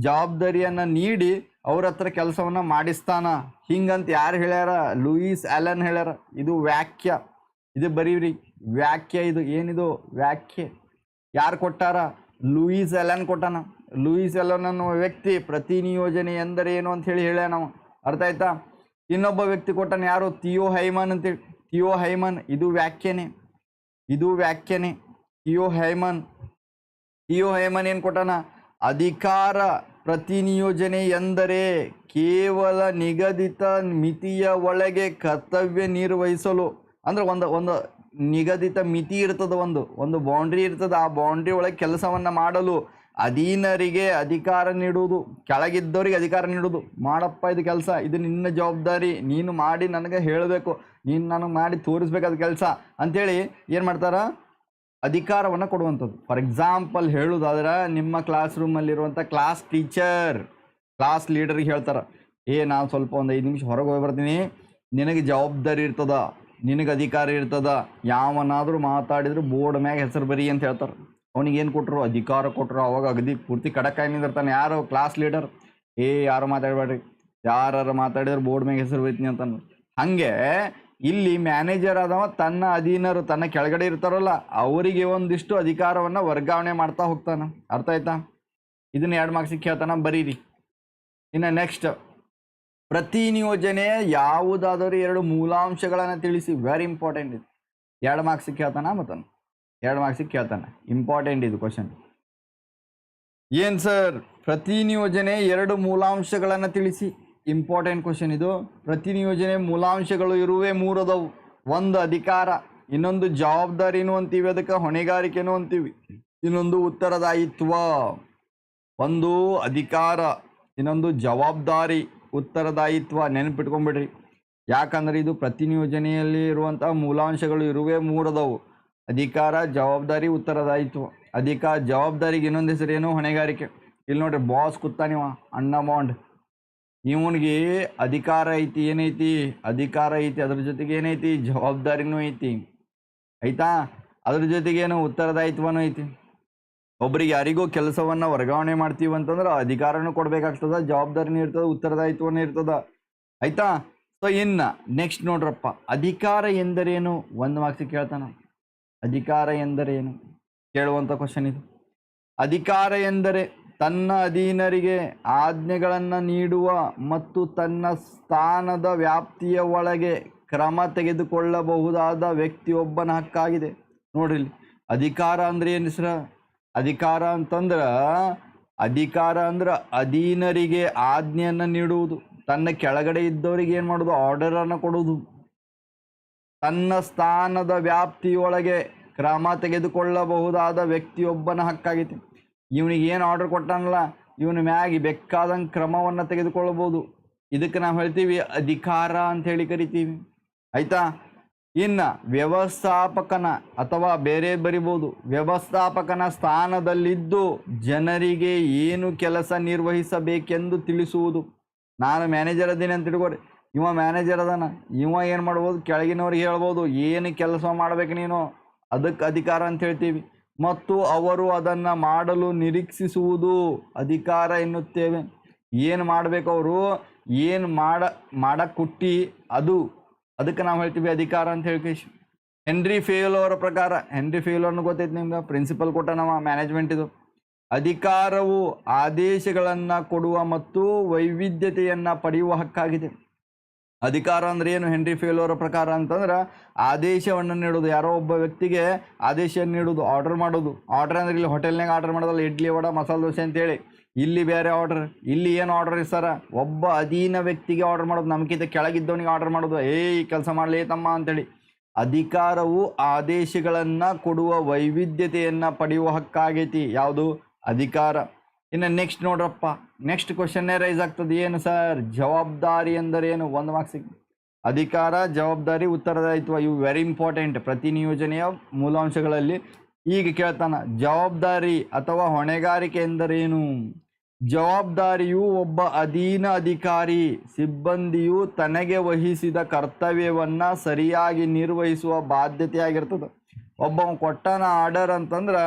ಜವಾಬ್ದಾರಿಯನ್ನು ನೀಡಿ ಅವ್ರ ಹತ್ರ ಕೆಲಸವನ್ನು ಮಾಡಿಸ್ತಾನ. ಹಿಂಗಂತ ಯಾರು ಹೇಳ್ಯಾರ? ಲೂಯಿಸ್ ಅಲನ್ ಹೇಳ್ಯಾರ. ಇದು ವ್ಯಾಖ್ಯ. ಇದು ಬರೀವ್ರಿ ವ್ಯಾಖ್ಯ ಇದು. ಏನಿದು ವ್ಯಾಖ್ಯೆ? ಯಾರು ಕೊಟ್ಟಾರ? ಲೂಯಿಸ್ ಅಲನ್ ಕೊಟ್ಟಾನ. ಲೂಯಿಸ್ ಅಲನ್ ಅನ್ನುವ ವ್ಯಕ್ತಿ ಪ್ರತಿ ನಿಯೋಜನೆ ಎಂದರೆ ಏನು ಅಂತ ಹೇಳಿ ಹೇಳ್ಯಾನ ನಾವು ಅರ್ಥ ಆಯ್ತಾ? ಇನ್ನೊಬ್ಬ ವ್ಯಕ್ತಿ ಕೊಟ್ಟನ ಯಾರು? ತಿಯೋ ಹೈಮನ್ ಅಂತೇಳಿ ತಿಯೋ ಹೈಮನ್ ಇದು ವ್ಯಾಖ್ಯೆನೆ. ಇದು ವ್ಯಾಖ್ಯೆನೆ. ತಿಯೋ ಹೈಮನ್ ತಿಯೋ ಹೈಮನ್ ಏನು ಕೊಟ್ಟಾನ? ಅಧಿಕಾರ ಪ್ರತಿನಿಯೋಜನೆ ಎಂದರೆ ಕೇವಲ ನಿಗದಿತ ಮಿತಿಯ ಒಳಗೆ ಕರ್ತವ್ಯ ನಿರ್ವಹಿಸಲು. ಅಂದ್ರೆ ಒಂದು ಒಂದು ನಿಗದಿತ ಮಿತಿ ಇರ್ತದೆ ಒಂದು ಒಂದು ಬೌಂಡ್ರಿ ಇರ್ತದೆ. ಆ ಬೌಂಡ್ರಿ ಒಳಗೆ ಕೆಲಸವನ್ನು ಮಾಡಲು ಅಧೀನರಿಗೆ ಅಧಿಕಾರ ನೀಡುವುದು, ಕೆಳಗಿದ್ದವರಿಗೆ ಅಧಿಕಾರ ನೀಡುವುದು. ಮಾಡಪ್ಪ, ಇದು ಕೆಲಸ, ಇದು ನಿನ್ನ ಜವಾಬ್ದಾರಿ, ನೀನು ಮಾಡಿ ನನಗೆ ಹೇಳಬೇಕು, ನೀನು ನನಗೆ ಮಾಡಿ ತೋರಿಸ್ಬೇಕಾದ ಕೆಲಸ. ಅಂಥೇಳಿ ಏನು ಮಾಡ್ತಾರ? ಅಧಿಕಾರವನ್ನು ಕೊಡುವಂಥದ್ದು. ಫಾರ್ ಎಕ್ಸಾಂಪಲ್ ಹೇಳೋದಾದ್ರೆ ನಿಮ್ಮ ಕ್ಲಾಸ್ ರೂಮಲ್ಲಿರುವಂಥ ಕ್ಲಾಸ್ ಟೀಚರ್ ಕ್ಲಾಸ್ ಲೀಡರ್ಗೆ ಹೇಳ್ತಾರೆ, ಏ, ನಾನು ಸ್ವಲ್ಪ ಒಂದು ಐದು ನಿಮಿಷ ಹೊರಗೆ ಹೋಗಿ ಬರ್ತೀನಿ. ನಿನಗೆ ಜವಾಬ್ದಾರಿ ಇರ್ತದ, ನಿನಗೆ ಅಧಿಕಾರ ಇರ್ತದ, ಯಾವನಾದರೂ ಮಾತಾಡಿದ್ರು ಬೋರ್ಡ್ ಮ್ಯಾಗ ಹೆಸರು ಬರಿ ಅಂತ ಹೇಳ್ತಾರೆ. ಏನು ಕೊಟ್ಟರು ಅಧಿಕಾರ ಕೊಟ್ಟರು ಅವಾಗ ಅಗದಿ ಪೂರ್ತಿ ಕಡಕಾಯಿ ನಿಂದಿರ್ತಾನೆ. ಯಾರು? ಕ್ಲಾಸ್ ಲೀಡರ್ ಏ, ಯಾರು ಮಾತಾಡಬೇಡ್ರಿ? ಯಾರು ಮಾತಾಡಿದ್ರೆ ಬೋರ್ಡ್ ಮ್ಯಾಗ ಹೆಸರು ಬರೀತೀನಿ ಅಂತ ಹಂಗೆ ಇಲ್ಲಿ ಮ್ಯಾನೇಜರ್ ಆದವ, ತನ್ನ ಅಧೀನರು, ತನ್ನ ಕೆಳಗಡೆ ಇರ್ತಾರಲ್ಲ, ಅವರಿಗೆ ಒಂದಿಷ್ಟು ಅಧಿಕಾರವನ್ನು ವರ್ಗಾವಣೆ ಮಾಡ್ತಾ ಹೋಗ್ತಾನ. ಅರ್ಥ ಆಯ್ತಾ? ಇದನ್ನ ಎರಡು ಮಾರ್ಕ್ಸಿಗೆ ಕೇಳ್ತಾನ, ಬರೀರಿ. ಇನ್ನು ನೆಕ್ಸ್ಟ್ ಪ್ರತಿ ನಿಯೋಜನೆ ಯಾವುದಾದರೂ ಎರಡು ಮೂಲಾಂಶಗಳನ್ನು ತಿಳಿಸಿ ವೆರಿ ಇಂಪಾರ್ಟೆಂಟ್ ಇದು. ಎರಡು ಮಾರ್ಕ್ಸಿಗೆ ಕೇಳ್ತಾನ ಮತ್ತನು ಎರಡು ಮಾರ್ಕ್ಸಿಗೆ ಕೇಳ್ತಾನೆ. ಇಂಪಾರ್ಟೆಂಟ್ ಇದು ಕ್ವಶನ್ ಏನು ಸರ್ ಪ್ರತಿ ನಿಯೋಜನೆ ಎರಡು ಮೂಲಾಂಶಗಳನ್ನು ತಿಳಿಸಿ. ಇಂಪಾರ್ಟೆಂಟ್ ಕ್ವಶನ್ ಇದು. ಪ್ರತಿ ನಿಯೋಜನೆ ಮೂಲಾಂಶಗಳು ಇರುವೆ ಮೂರದವು ಒಂದು ಅಧಿಕಾರ. ಇನ್ನೊಂದು ಜವಾಬ್ದಾರಿನೂ ಅಂತೀವಿ ಅದಕ್ಕೆ ಹೊಣೆಗಾರಿಕೆನೂ ಅಂತೀವಿ ಇನ್ನೊಂದು ಉತ್ತರದಾಯಿತ್ವ. ಒಂದು ಅಧಿಕಾರ, ಇನ್ನೊಂದು ಜವಾಬ್ದಾರಿ, ಉತ್ತರದಾಯಿತ್ವ. ನೆನಪಿಟ್ಕೊಂಬಿಡ್ರಿ. ಯಾಕಂದ್ರೆ ಇದು ಪ್ರತಿ ನಿಯೋಜನೆಯಲ್ಲಿ ಇರುವಂಥ ಮೂಲಾಂಶಗಳು ಇರುವೆ, ಮೂರದವು. ಅಧಿಕಾರ, ಜವಾಬ್ದಾರಿ, ಉತ್ತರದಾಯಿತ್ವ. ಅಧಿಕಾರ, ಜವಾಬ್ದಾರಿಗೆ ಇನ್ನೊಂದು ಹೆಸರೇನು? ಹೊಣೆಗಾರಿಕೆ. ಇಲ್ಲಿ ನೋಡ್ರಿ, ಬಾಸ್ ಕೂತಾನಿವ ಅಣ್ಣ ಬಾಂಡ್. ಇವನಿಗೆ ಅಧಿಕಾರ ಐತಿ, ಏನೈತಿ? ಅಧಿಕಾರ ಐತಿ, ಅದ್ರ ಜೊತೆಗೆ ಏನೈತಿ? ಜವಾಬ್ದಾರಿನೂ ಐತಿ. ಆಯ್ತಾ? ಅದ್ರ ಜೊತೆಗೇನು ಉತ್ತರದಾಯಿತ್ವನೂ ಐತಿ. ಒಬ್ರಿಗೆ ಯಾರಿಗೂ ಕೆಲಸವನ್ನ ವರ್ಗಾವಣೆ ಮಾಡ್ತೀವಿ ಅಂತಂದ್ರೆ ಅಧಿಕಾರನೂ ಕೊಡ್ಬೇಕಾಗ್ತದ, ಜವಾಬ್ದಾರಿನೂ ಇರ್ತದ, ಉತ್ತರದಾಯಿತ್ವನೂ ಇರ್ತದ. ಆಯ್ತಾ? ಸೊ ಇನ್ನು ನೆಕ್ಸ್ಟ್ ನೋಡ್ರಪ್ಪ. ಅಧಿಕಾರ ಎಂದರೇನು? ಒಂದು ಮಾರ್ಕ್ಸ್ ಕೇಳ್ತಾನ. ಅಧಿಕಾರ ಎಂದರೇನು? ಕೇಳುವಂಥ ಕ್ವಶನ್ ಇದು. ಅಧಿಕಾರ ಎಂದರೆ ತನ್ನ ಅಧೀನರಿಗೆ ಆಜ್ಞೆಗಳನ್ನು ನೀಡುವ ಮತ್ತು ತನ್ನ ಸ್ಥಾನದ ವ್ಯಾಪ್ತಿಯ ಒಳಗೆ ಕ್ರಮ ತೆಗೆದುಕೊಳ್ಳಬಹುದಾದ ವ್ಯಕ್ತಿಯೊಬ್ಬನ ಹಕ್ಕಾಗಿದೆ. ನೋಡ್ರಿ ಅಧಿಕಾರ ಅಂದ್ರೆ ಏನು ಸರ ಅಧಿಕಾರ ಅಂತಂದ್ರೆ ಅಧಿಕಾರ ಅಂದ್ರೆ ಅಧೀನರಿಗೆ ಆಜ್ಞೆಯನ್ನು ನೀಡುವುದು. ತನ್ನ ಕೆಳಗಡೆ ಇದ್ದವರಿಗೆ ಏನು ಮಾಡೋದು? ಆರ್ಡರನ್ನು ಕೊಡುವುದು. ತನ್ನ ಸ್ಥಾನದ ವ್ಯಾಪ್ತಿಯೊಳಗೆ ಕ್ರಮ ತೆಗೆದುಕೊಳ್ಳಬಹುದಾದ ವ್ಯಕ್ತಿಯೊಬ್ಬನ ಹಕ್ಕಾಗೈತಿ ಇವನಿಗೆ ಏನು ಆರ್ಡರ್ ಕೊಟ್ಟಾನಲ್ಲ, ಇವನ ಮ್ಯಾಗಿ ಬೇಕಾದಂಗೆ ಕ್ರಮವನ್ನು ತೆಗೆದುಕೊಳ್ಳಬಹುದು. ಇದಕ್ಕೆ ನಾವು ಹೇಳ್ತೀವಿ ಅಧಿಕಾರ ಅಂತ ಹೇಳಿ ಕರಿತೀವಿ. ಆಯ್ತಾ? ಇನ್ನ ವ್ಯವಸ್ಥಾಪಕನ ಅಥವಾ ಬೇರೆ ಬರಿಬೋದು. ವ್ಯವಸ್ಥಾಪಕನ ಸ್ಥಾನದಲ್ಲಿದ್ದು ಜನರಿಗೆ ಏನು ಕೆಲಸ ನಿರ್ವಹಿಸಬೇಕೆಂದು ತಿಳಿಸುವುದು. ನಾನು ಮ್ಯಾನೇಜರ್ ಅದೇನೆ ಅಂತ ತಿಳ್ಕೊರಿ ಇವ ಮ್ಯಾನೇಜರ್ ಅದಾನ. ಇವ ಏನು ಮಾಡ್ಬೋದು? ಕೆಳಗಿನವ್ರಿಗೆ ಹೇಳ್ಬೋದು. ಏನು ಕೆಲಸ ಮಾಡ್ಬೇಕು ನೀನು? ಅದಕ್ಕೆ ಅಧಿಕಾರ ಅಂತ ಹೇಳ್ತೀವಿ. ಮತ್ತು ಅವರು ಅದನ್ನು ಮಾಡಲು ನಿರೀಕ್ಷಿಸುವುದು ಅಧಿಕಾರ ಎನ್ನುತ್ತೇವೆ. ಏನು ಮಾಡಬೇಕು ಅವರು? ಏನು ಮಾಡ ಮಾಡಕ್ಕೆ ಕುಟ್ಟಿ ಅದು. ಅದಕ್ಕೆ ನಾವು ಹೇಳ್ತೀವಿ ಅಧಿಕಾರ ಅಂತ ಹೇಳ್ಕೇಶ್ ಹೆನ್ರಿ ಫೇಲ್ ಅವರ ಪ್ರಕಾರ, ಹೆನ್ರಿ ಫೇಲ್ ಅನ್ನು ಗೊತ್ತೈತೆ ನಿಮ್ಗೆ? ಪ್ರಿನ್ಸಿಪಲ್ ಕೊಟ್ಟ ನಮ್ಮ ಮ್ಯಾನೇಜ್ಮೆಂಟ್ ಇದು. ಅಧಿಕಾರವು ಆದೇಶಗಳನ್ನು ಕೊಡುವ ಮತ್ತು ವೈವಿಧ್ಯತೆಯನ್ನು ಪಡೆಯುವ ಹಕ್ಕಾಗಿದೆ. ಅಧಿಕಾರ ಅಂದ್ರೆ ಏನು? ಹೆನ್ರಿ ಫೇಲ್ ಅವರ ಪ್ರಕಾರ ಅಂತಂದ್ರೆ ಆದೇಶವನ್ನು ನೀಡೋದು. ಯಾರೋ ಒಬ್ಬ ವ್ಯಕ್ತಿಗೆ ಆದೇಶ ನೀಡೋದು ಆರ್ಡರ್ ಮಾಡೋದು. ಆರ್ಡರ್ ಅಂದ್ರೆ ಇಲ್ಲಿ ಹೋಟೆಲ್ನಾಗ ಆರ್ಡರ್ ಮಾಡೋದಲ್ಲ, ಇಡ್ಲಿ, ವಡ, ಮಸಾಲೆ ದೋಸೆ ಅಂತೇಳಿ. ಇಲ್ಲಿ ಬೇರೆ ಆರ್ಡರ್ ಇಲ್ಲಿ ಏನು ಆರ್ಡರ್ ಸರ ಒಬ್ಬ ಅಧೀನ ವ್ಯಕ್ತಿಗೆ ಆರ್ಡರ್ ಮಾಡೋದು ನಮ್ಗಿಂತ ಕೆಳಗಿದ್ದವನಿಗೆ ಆರ್ಡರ್ ಮಾಡೋದು. ಏಯ್, ಕೆಲಸ ಮಾಡಲಿ ತಮ್ಮ ಅಂತೇಳಿ. ಅಧಿಕಾರವು ಆದೇಶಗಳನ್ನು ಕೊಡುವ ವೈವಿಧ್ಯತೆಯನ್ನು ಪಡೆಯುವ ಹಕ್ಕಾಗೈತಿ. ಯಾವುದು? ಅಧಿಕಾರ. ಇನ್ನು ನೆಕ್ಸ್ಟ್ ನೋಡ್ರಪ್ಪ. ನೆಕ್ಸ್ಟ್ ಕ್ವಶನ್ನೇ ರೈಸ್ ಆಗ್ತದೆ. ಏನು ಸರ್ ಜವಾಬ್ದಾರಿ ಅಂದರೆ ಏನು? ಒಂದು ಮಾರ್ಕ್ಸಿಗೆ ಅಧಿಕಾರ, ಜವಾಬ್ದಾರಿ, ಉತ್ತರದಾಯಿತ್ವ ಇವು ವೆರಿ ಇಂಪಾರ್ಟೆಂಟ್ ಪ್ರತಿ ನಿಯೋಜನೆಯ ಮೂಲಾಂಶಗಳಲ್ಲಿ ಈಗ ಕೇಳ್ತಾನ. ಜವಾಬ್ದಾರಿ ಅಥವಾ ಹೊಣೆಗಾರಿಕೆ ಎಂದರೇನು ಜವಾಬ್ದಾರಿಯು ಒಬ್ಬ ಅಧೀನ ಅಧಿಕಾರಿ, ಸಿಬ್ಬಂದಿಯು ತನಗೆ ವಹಿಸಿದ ಕರ್ತವ್ಯವನ್ನ ಸರಿಯಾಗಿ ನಿರ್ವಹಿಸುವ ಬಾಧ್ಯತೆಯಾಗಿರ್ತದೆ. ಒಬ್ಬ ಕೊಟ್ಟನ ಆರ್ಡರ್ ಅಂತಂದ್ರೆ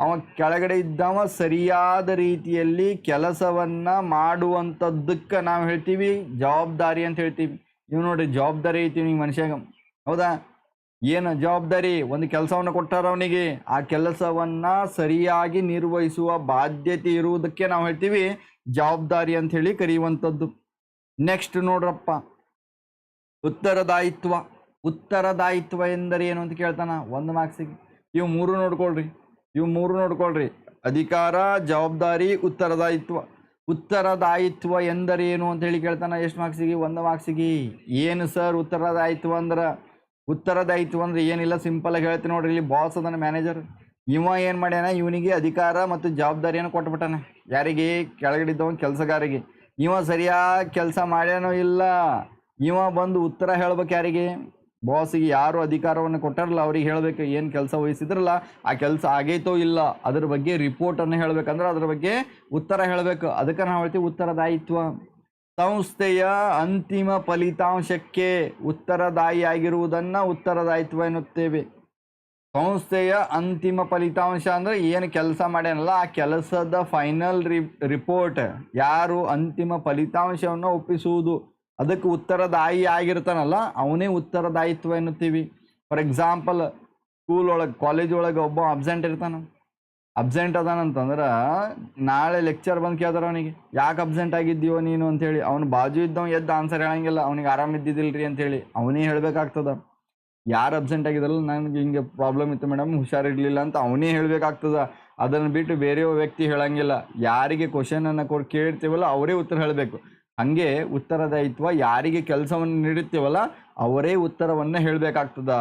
ಅವ ಕೆಳಗಡೆ ಇದ್ದವ ಸರಿಯಾದ ರೀತಿಯಲ್ಲಿ ಕೆಲಸವನ್ನ ಮಾಡುವಂಥದ್ದಕ್ಕೆ ನಾವು ಹೇಳ್ತೀವಿ. ಜವಾಬ್ದಾರಿ ಅಂತ ಹೇಳ್ತೀವಿ. ನೀವು ನೋಡ್ರಿ ಜವಾಬ್ದಾರಿ ಐತಿ ನಿಮ್ಗೆ ಮನುಷ್ಯಾಗ. ಹೌದಾ? ಏನು ಜವಾಬ್ದಾರಿ? ಒಂದು ಕೆಲಸವನ್ನು ಕೊಟ್ಟಾರ ಅವನಿಗೆ. ಆ ಕೆಲಸವನ್ನ ಸರಿಯಾಗಿ ನಿರ್ವಹಿಸುವ ಬಾಧ್ಯತೆ ಇರುವುದಕ್ಕೆ ನಾವು ಹೇಳ್ತೀವಿ. ಜವಾಬ್ದಾರಿ ಅಂತ ಹೇಳಿ ಕರೆಯುವಂಥದ್ದು ನೆಕ್ಸ್ಟ್ ನೋಡ್ರಪ್ಪ. ಉತ್ತರದಾಯಿತ್ವ. ಉತ್ತರದಾಯಿತ್ವ ಎಂದರೆ ಏನು ಅಂತ ಕೇಳ್ತಾನ? ಒಂದು ಮಾರ್ಕ್ಸಿಗೆ ಇವು ಮೂರು ನೋಡ್ಕೊಳ್ರಿ. ಇವು ಮೂರು ನೋಡ್ಕೊಳ್ರಿ. ಅಧಿಕಾರ, ಜವಾಬ್ದಾರಿ, ಉತ್ತರದಾಯಿತ್ವ. ಉತ್ತರದಾಯಿತ್ವ ಎಂದರೇನು ಅಂತ ಹೇಳಿ ಕೇಳ್ತಾನೆ ಎಷ್ಟು ಮಾರ್ಕ್ಸಿಗೆ? ಒಂದು ಮಾರ್ಕ್ಸಿಗೆ. ಏನು ಸರ್ ಉತ್ತರದಾಯಿತ್ವ ಅಂದ್ರೆ? ಉತ್ತರದಾಯಿತ್ವ ಅಂದ್ರೆ ಏನಿಲ್ಲ, ಸಿಂಪಲ್ ಆಗಿ ಹೇಳ್ತೀನಿ ನೋಡ್ರಿ ಇಲ್ಲಿ ಬಾಸ್ ಅದನ್ನ ಮ್ಯಾನೇಜರ್. ಇವ ಏನು ಮಾಡ್ಯಾನ? ಇವನಿಗೆ ಅಧಿಕಾರ ಮತ್ತು ಜವಾಬ್ದಾರಿಯನ್ನು ಕೊಟ್ಬಿಟ್ಟಾನೆ. ಯಾರಿಗೆ? ಕೆಳಗಡಿದ್ದವನು ಕೆಲಸಗಾರಿಗೆ. ಇವ ಸರಿಯಾಗಿ ಕೆಲಸ ಮಾಡ್ಯಾನೋ ಇಲ್ಲ? ಇವ ಬಂದು ಉತ್ತರ ಹೇಳ್ಬೇಕು ಯಾರಿಗೆ? ಬಾಸಿಗೆ ಯಾರು ಅಧಿಕಾರವನ್ನು ಕೊಟ್ಟಾರಲ್ಲ, ಅವ್ರಿಗೆ ಹೇಳಬೇಕು ಏನು ಕೆಲಸ ವಹಿಸಿದ್ರಲ್ಲ, ಆ ಕೆಲಸ ಆಗೈತೋ ಇಲ್ಲ, ಅದ್ರ ಬಗ್ಗೆ ರಿಪೋರ್ಟನ್ನು ಹೇಳಬೇಕಂದ್ರೆ ಅದ್ರ ಬಗ್ಗೆ ಉತ್ತರ ಹೇಳಬೇಕು. ಅದಕ್ಕೆ ನಾವು ಹೇಳ್ತೀವಿ ಉತ್ತರದಾಯಿತ್ವ. ಸಂಸ್ಥೆಯ ಅಂತಿಮ ಫಲಿತಾಂಶಕ್ಕೆ ಉತ್ತರದಾಯಿಯಾಗಿರುವುದನ್ನು ಉತ್ತರದಾಯಿತ್ವ ಎನ್ನುತ್ತೇವೆ. ಸಂಸ್ಥೆಯ ಅಂತಿಮ ಫಲಿತಾಂಶ ಅಂದರೆ ಏನು ಕೆಲಸ ಮಾಡ್ಯಾನಲ್ಲ, ಆ ಕೆಲಸದ ಫೈನಲ್ ರಿಪೋರ್ಟ್ ಯಾರು ಅಂತಿಮ ಫಲಿತಾಂಶವನ್ನು ಒಪ್ಪಿಸುವುದು. ಅದಕ್ಕೆ ಉತ್ತರದಾಯಿ ಆಗಿರ್ತಾನಲ್ಲ, ಅವನೇ ಉತ್ತರದಾಯಿತ್ವ ಎನ್ನುತ್ತೀವಿ. ಫಾರ್ ಎಕ್ಸಾಂಪಲ್ ಸ್ಕೂಲ್ ಒಳಗೆ ಕಾಲೇಜ್ ಒಳಗೆ ಒಬ್ಬ ಅಬ್ಸೆಂಟ್ ಇರ್ತಾನ. ಅಬ್ಸೆಂಟ್ ಅದಾನಂತಂದ್ರೆ ನಾಳೆ ಲೆಕ್ಚರ್ ಬಂದು ಕೇಳ್ತಾರ ಅವನಿಗೆ, ಯಾಕೆ ಅಬ್ಸೆಂಟ್ ಆಗಿದ್ದೀವೋ ನೀನು ಅಂತೇಳಿ ಅವ್ನು ಬಾಜು ಇದ್ದವ ಎದ್ದು ಆನ್ಸರ್ ಹೇಳಂಗಿಲ್ಲ, ಅವ್ನಿಗೆ ಆರಾಮ ಇದ್ದಿದ್ದಿಲ್ರಿ ಅಂತೇಳಿ ಅವನೇ ಹೇಳ್ಬೇಕಾಗ್ತದ. ಯಾರು ಅಬ್ಸೆಂಟ್ ಆಗಿದ್ರಲ್ಲ ನನಗೆ ಹಿಂಗೆ ಪ್ರಾಬ್ಲಮ್ ಇತ್ತು ಮೇಡಮ್ ಹುಷಾರಿರಲಿಲ್ಲ ಅಂತ ಅವನೇ ಹೇಳ್ಬೇಕಾಗ್ತದ. ಅದನ್ನು ಬಿಟ್ಟು ಬೇರೆಯೋ ವ್ಯಕ್ತಿ ಹೇಳಂಗಿಲ್ಲ. ಯಾರಿಗೆ ಕ್ವಶನನ್ನು ಕೊಟ್ಟು ಕೇಳ್ತೀವಲ್ಲ, ಅವರೇ ಉತ್ತರ ಹೇಳಬೇಕು. ಹಾಗೆ ಉತ್ತರದಾಯಿತ್ವ ಯಾರಿಗೆ ಕೆಲಸವನ್ನು ನೀಡುತ್ತೀವಲ್ಲ, ಅವರೇ ಉತ್ತರವನ್ನು ಹೇಳಬೇಕಾಗ್ತದ.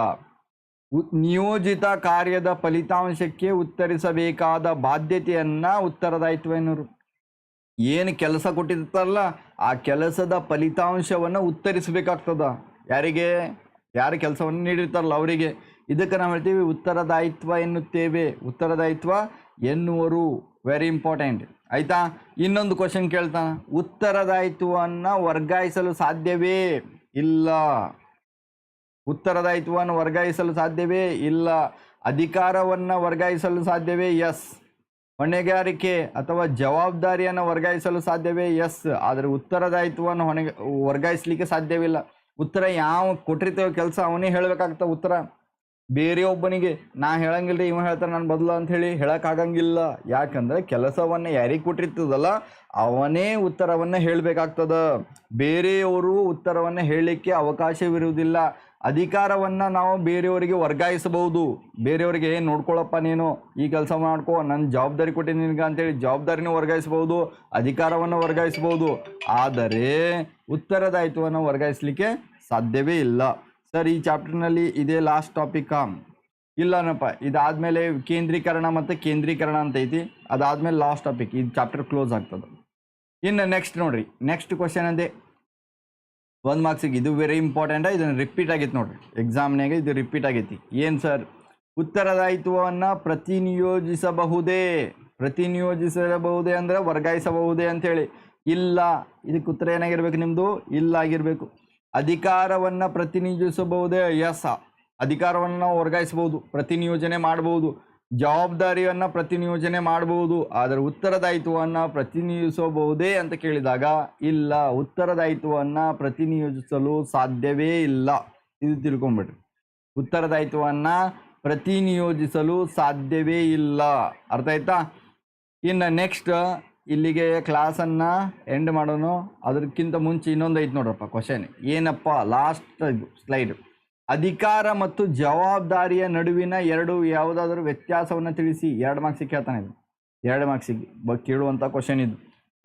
ನಿಯೋಜಿತ ಕಾರ್ಯದ ಫಲಿತಾಂಶಕ್ಕೆ ಉತ್ತರಿಸಬೇಕಾದ ಬಾಧ್ಯತೆಯನ್ನು ಉತ್ತರದಾಯಿತ್ವ ಎನ್ನುವರು. ಏನು ಕೆಲಸ ಕೊಟ್ಟಿರ್ತಾರಲ್ಲ, ಆ ಕೆಲಸದ ಫಲಿತಾಂಶವನ್ನು ಉತ್ತರಿಸಬೇಕಾಗ್ತದ. ಯಾರಿಗೆ? ಯಾರು ಕೆಲಸವನ್ನು ನೀಡಿರ್ತಾರಲ್ಲ ಅವರಿಗೆ. ಇದಕ್ಕೆ ನಾವು ಹೇಳ್ತೀವಿ ಉತ್ತರದಾಯಿತ್ವ ಎನ್ನುತ್ತೇವೆ. ಉತ್ತರದಾಯಿತ್ವ ಎನ್ನುವರು. ವೆರಿ ಇಂಪಾರ್ಟೆಂಟ್ ಆಯಿತಾ? ಇನ್ನೊಂದು ಕ್ವಶನ್ ಕೇಳ್ತಾನ. ಉತ್ತರದಾಯಿತ್ವವನ್ನು ವರ್ಗಾಯಿಸಲು ಸಾಧ್ಯವೇ ಇಲ್ಲ. ಉತ್ತರದಾಯಿತ್ವವನ್ನು ವರ್ಗಾಯಿಸಲು ಸಾಧ್ಯವೇ ಇಲ್ಲ. ಅಧಿಕಾರವನ್ನು ವರ್ಗಾಯಿಸಲು ಸಾಧ್ಯವೇ? ಎಸ್ ಹೊಣೆಗಾರಿಕೆ ಅಥವಾ ಜವಾಬ್ದಾರಿಯನ್ನು ವರ್ಗಾಯಿಸಲು ಸಾಧ್ಯವೇ? ಎಸ್ ಆದರೆ ಉತ್ತರದಾಯಿತ್ವವನ್ನು ಹೊಣೆ ವರ್ಗಾಯಿಸಲಿಕ್ಕೆ ಸಾಧ್ಯವಿಲ್ಲ. ಉತ್ತರ ಯಾವ ಕೊಟ್ಟಿರ್ತೇವೆ ಕೆಲಸ ಅವನೇ ಹೇಳಬೇಕಾಗ್ತದೆ ಉತ್ತರ. ಬೇರೆ ಒಬ್ಬನಿಗೆ, ನಾ ಹೇಳಂಗಿಲ್ಲ ಇವ ಹೇಳ್ತಾರೆ ನಾನು ಬದಲು ಅಂತ ಹೇಳಿ ಹೇಳಕ್ಕಾಗಂಗಿಲ್ಲ. ಯಾಕಂದ್ರೆ ಕೆಲಸವನ್ನು ಯಾರಿಗೆ ಕೊಟ್ಟಿರ್ತದಲ್ಲ, ಅವನೇ ಉತ್ತರವನ್ನು ಹೇಳಬೇಕಾಗ್ತದ. ಬೇರೆಯವರು ಉತ್ತರವನ್ನು ಹೇಳಲಿಕ್ಕೆ ಅವಕಾಶವಿರುವುದಿಲ್ಲ. ಅಧಿಕಾರವನ್ನು ನಾವು ಬೇರೆಯವರಿಗೆ ವರ್ಗಾಯಿಸಬಹುದು. ಬೇರೆಯವರಿಗೆ ಏನು ನೋಡ್ಕೊಳ್ಳಪ್ಪ ನೀನು, ಈ ಕೆಲಸ ಮಾಡ್ಕೊ ನನ್ನ ಜವಾಬ್ದಾರಿ ಕೊಟ್ಟಿನಿ ನಿನಗೆ ಅಂತೇಳಿ ಜವಾಬ್ದಾರಿನೂ ವರ್ಗಾಯಿಸಬಹುದು, ಅಧಿಕಾರವನ್ನು ವರ್ಗಾಯಿಸಬಹುದು. ಆದರೆ ಉತ್ತರದಾಯಿತ್ವವನ್ನು ವರ್ಗಾಯಿಸಲಿಕ್ಕೆ ಸಾಧ್ಯವೇ ಇಲ್ಲ. ಸರ್, ಈ ಚಾಪ್ಟರ್ನಲ್ಲಿ ಇದೇ ಲಾಸ್ಟ್ ಟಾಪಿಕಾ ಇಲ್ಲನಪ್ಪ ಇದಾದಮೇಲೆ ಕೇಂದ್ರೀಕರಣ ಮತ್ತು ಕೇಂದ್ರೀಕರಣ ಅಂತ ಐತಿ, ಅದಾದಮೇಲೆ ಲಾಸ್ಟ್ ಟಾಪಿಕ್ ಈ ಚಾಪ್ಟರ್ ಕ್ಲೋಸ್ ಆಗ್ತದೆ. ಇನ್ನು ನೆಕ್ಸ್ಟ್ ನೋಡ್ರಿ ನೆಕ್ಸ್ಟ್ ಕ್ವಶನ್ ಅಂದೆ. ಒಂದು ಮಾರ್ಕ್ಸಿಗೆ ಇದು ವೆರಿ ಇಂಪಾರ್ಟೆಂಟ್ ಇದನ್ನು ರಿಪೀಟ್ ಆಗೈತೆ ನೋಡ್ರಿ. ಎಕ್ಸಾಮ್ನಾಗೆ ಇದು ರಿಪೀಟ್ ಆಗೈತಿ. ಏನು ಸರ್? ಉತ್ತರದಾಯಿತ್ವವನ್ನು ಪ್ರತಿನಿಯೋಜಿಸಬಹುದೇ? ಪ್ರತಿನಿಯೋಜಿಸಬಹುದೇ ಅಂದರೆ ವರ್ಗಾಯಿಸಬಹುದೇ ಅಂಥೇಳಿ ಇಲ್ಲ, ಇದಕ್ಕೆ ಉತ್ತರ ಏನಾಗಿರ್ಬೇಕು ನಿಮ್ಮದು ಇಲ್ಲ ಆಗಿರಬೇಕು. ಅಧಿಕಾರವನ್ನು ಪ್ರತಿನಿಧಿಸಬಹುದೇ? ಎಸ್ ಅಧಿಕಾರವನ್ನು ವರ್ಗಾಯಿಸಬಹುದು, ಪ್ರತಿನಿಯೋಜನೆ ಮಾಡಬಹುದು, ಜವಾಬ್ದಾರಿಯನ್ನು ಪ್ರತಿನಿಯೋಜನೆ ಮಾಡಬಹುದು, ಆದರೆ ಉತ್ತರದಾಯಿತ್ವವನ್ನು ಪ್ರತಿನಿಧಿಸಬಹುದೇ ಅಂತ ಕೇಳಿದಾಗ, ಇಲ್ಲ, ಉತ್ತರದಾಯಿತ್ವವನ್ನು ಪ್ರತಿನಿಯೋಜಿಸಲು ಸಾಧ್ಯವೇ ಇಲ್ಲ. ಇದು ತಿಳ್ಕೊಂಬಿಟ್ರಿ ಉತ್ತರದಾಯಿತ್ವವನ್ನು ಪ್ರತಿನಿಯೋಜಿಸಲು ಸಾಧ್ಯವೇ ಇಲ್ಲ. ಅರ್ಥ ಆಯ್ತಾ? ಇನ್ನು ನೆಕ್ಸ್ಟ್ ಇಲ್ಲಿಗೆ ಕ್ಲಾಸನ್ನು ಎಂಡ್ ಮಾಡೋಣ ಅದಕ್ಕಿಂತ ಮುಂಚೆ ಇನ್ನೊಂದು ಐತೆ ನೋಡ್ರಪ್ಪ ಕ್ವಶನ್ ಏನಪ್ಪ ಲಾಸ್ಟ್ ಸ್ಲೈಡ್ ಅಧಿಕಾರ ಮತ್ತು ಜವಾಬ್ದಾರಿಯ ನಡುವಿನ ಎರಡು ಯಾವುದಾದ್ರೂ ವ್ಯತ್ಯಾಸವನ್ನು ತಿಳಿಸಿ. ಎರಡು ಮಾರ್ಕ್ಸಿಗೆ ಕೇಳ್ತಾನೆ ಇದು ಎರಡು ಮಾರ್ಕ್ಸಿಗೆ ಬ ಕೇಳುವಂಥ ಕ್ವಶನ್ ಇದು.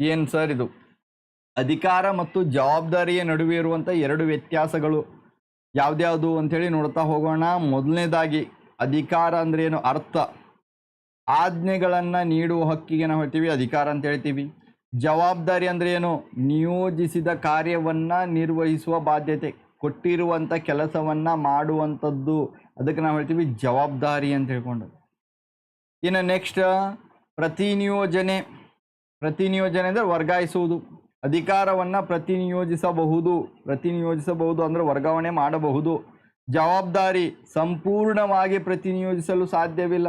ಏನು ಸರ್ ಇದು? ಅಧಿಕಾರ ಮತ್ತು ಜವಾಬ್ದಾರಿಯ ನಡುವೆ ಇರುವಂಥ ಎರಡು ವ್ಯತ್ಯಾಸಗಳು ಯಾವುದ್ಯಾವುದು ಅಂಥೇಳಿ ನೋಡ್ತಾ ಹೋಗೋಣ. ಮೊದಲನೇದಾಗಿ ಅಧಿಕಾರ ಅಂದ್ರೇನು ಅರ್ಥ. ಆಜ್ಞೆಗಳನ್ನು ನೀಡುವ ಹಕ್ಕಿಗೆ ನಾವು ಹೇಳ್ತೀವಿ, ಅಧಿಕಾರ ಅಂತ ಹೇಳ್ತೀವಿ. ಜವಾಬ್ದಾರಿ ಅಂದರೆ ಏನು? ನಿಯೋಜಿಸಿದ ಕಾರ್ಯವನ್ನು ನಿರ್ವಹಿಸುವ ಬಾಧ್ಯತೆ ಕೊಟ್ಟಿರುವಂಥ ಕೆಲಸವನ್ನು ಮಾಡುವಂಥದ್ದು. ಅದಕ್ಕೆ ನಾವು ಹೇಳ್ತೀವಿ ಜವಾಬ್ದಾರಿ ಅಂತ ಹೇಳ್ಕೊಂಡು. ಇನ್ನು ನೆಕ್ಸ್ಟ್ ಪ್ರತಿನಿಯೋಜನೆ. ಪ್ರತಿನಿಯೋಜನೆ ಅಂದರೆ ವರ್ಗಾಯಿಸುವುದು. ಅಧಿಕಾರವನ್ನು ಪ್ರತಿನಿಯೋಜಿಸಬಹುದು. ಪ್ರತಿನಿಯೋಜಿಸಬಹುದು ಅಂದರೆ ವರ್ಗಾವಣೆ ಮಾಡಬಹುದು. ಜವಾಬ್ದಾರಿ ಸಂಪೂರ್ಣವಾಗಿ ಪ್ರತಿನಿಯೋಜಿಸಲು ಸಾಧ್ಯವಿಲ್ಲ.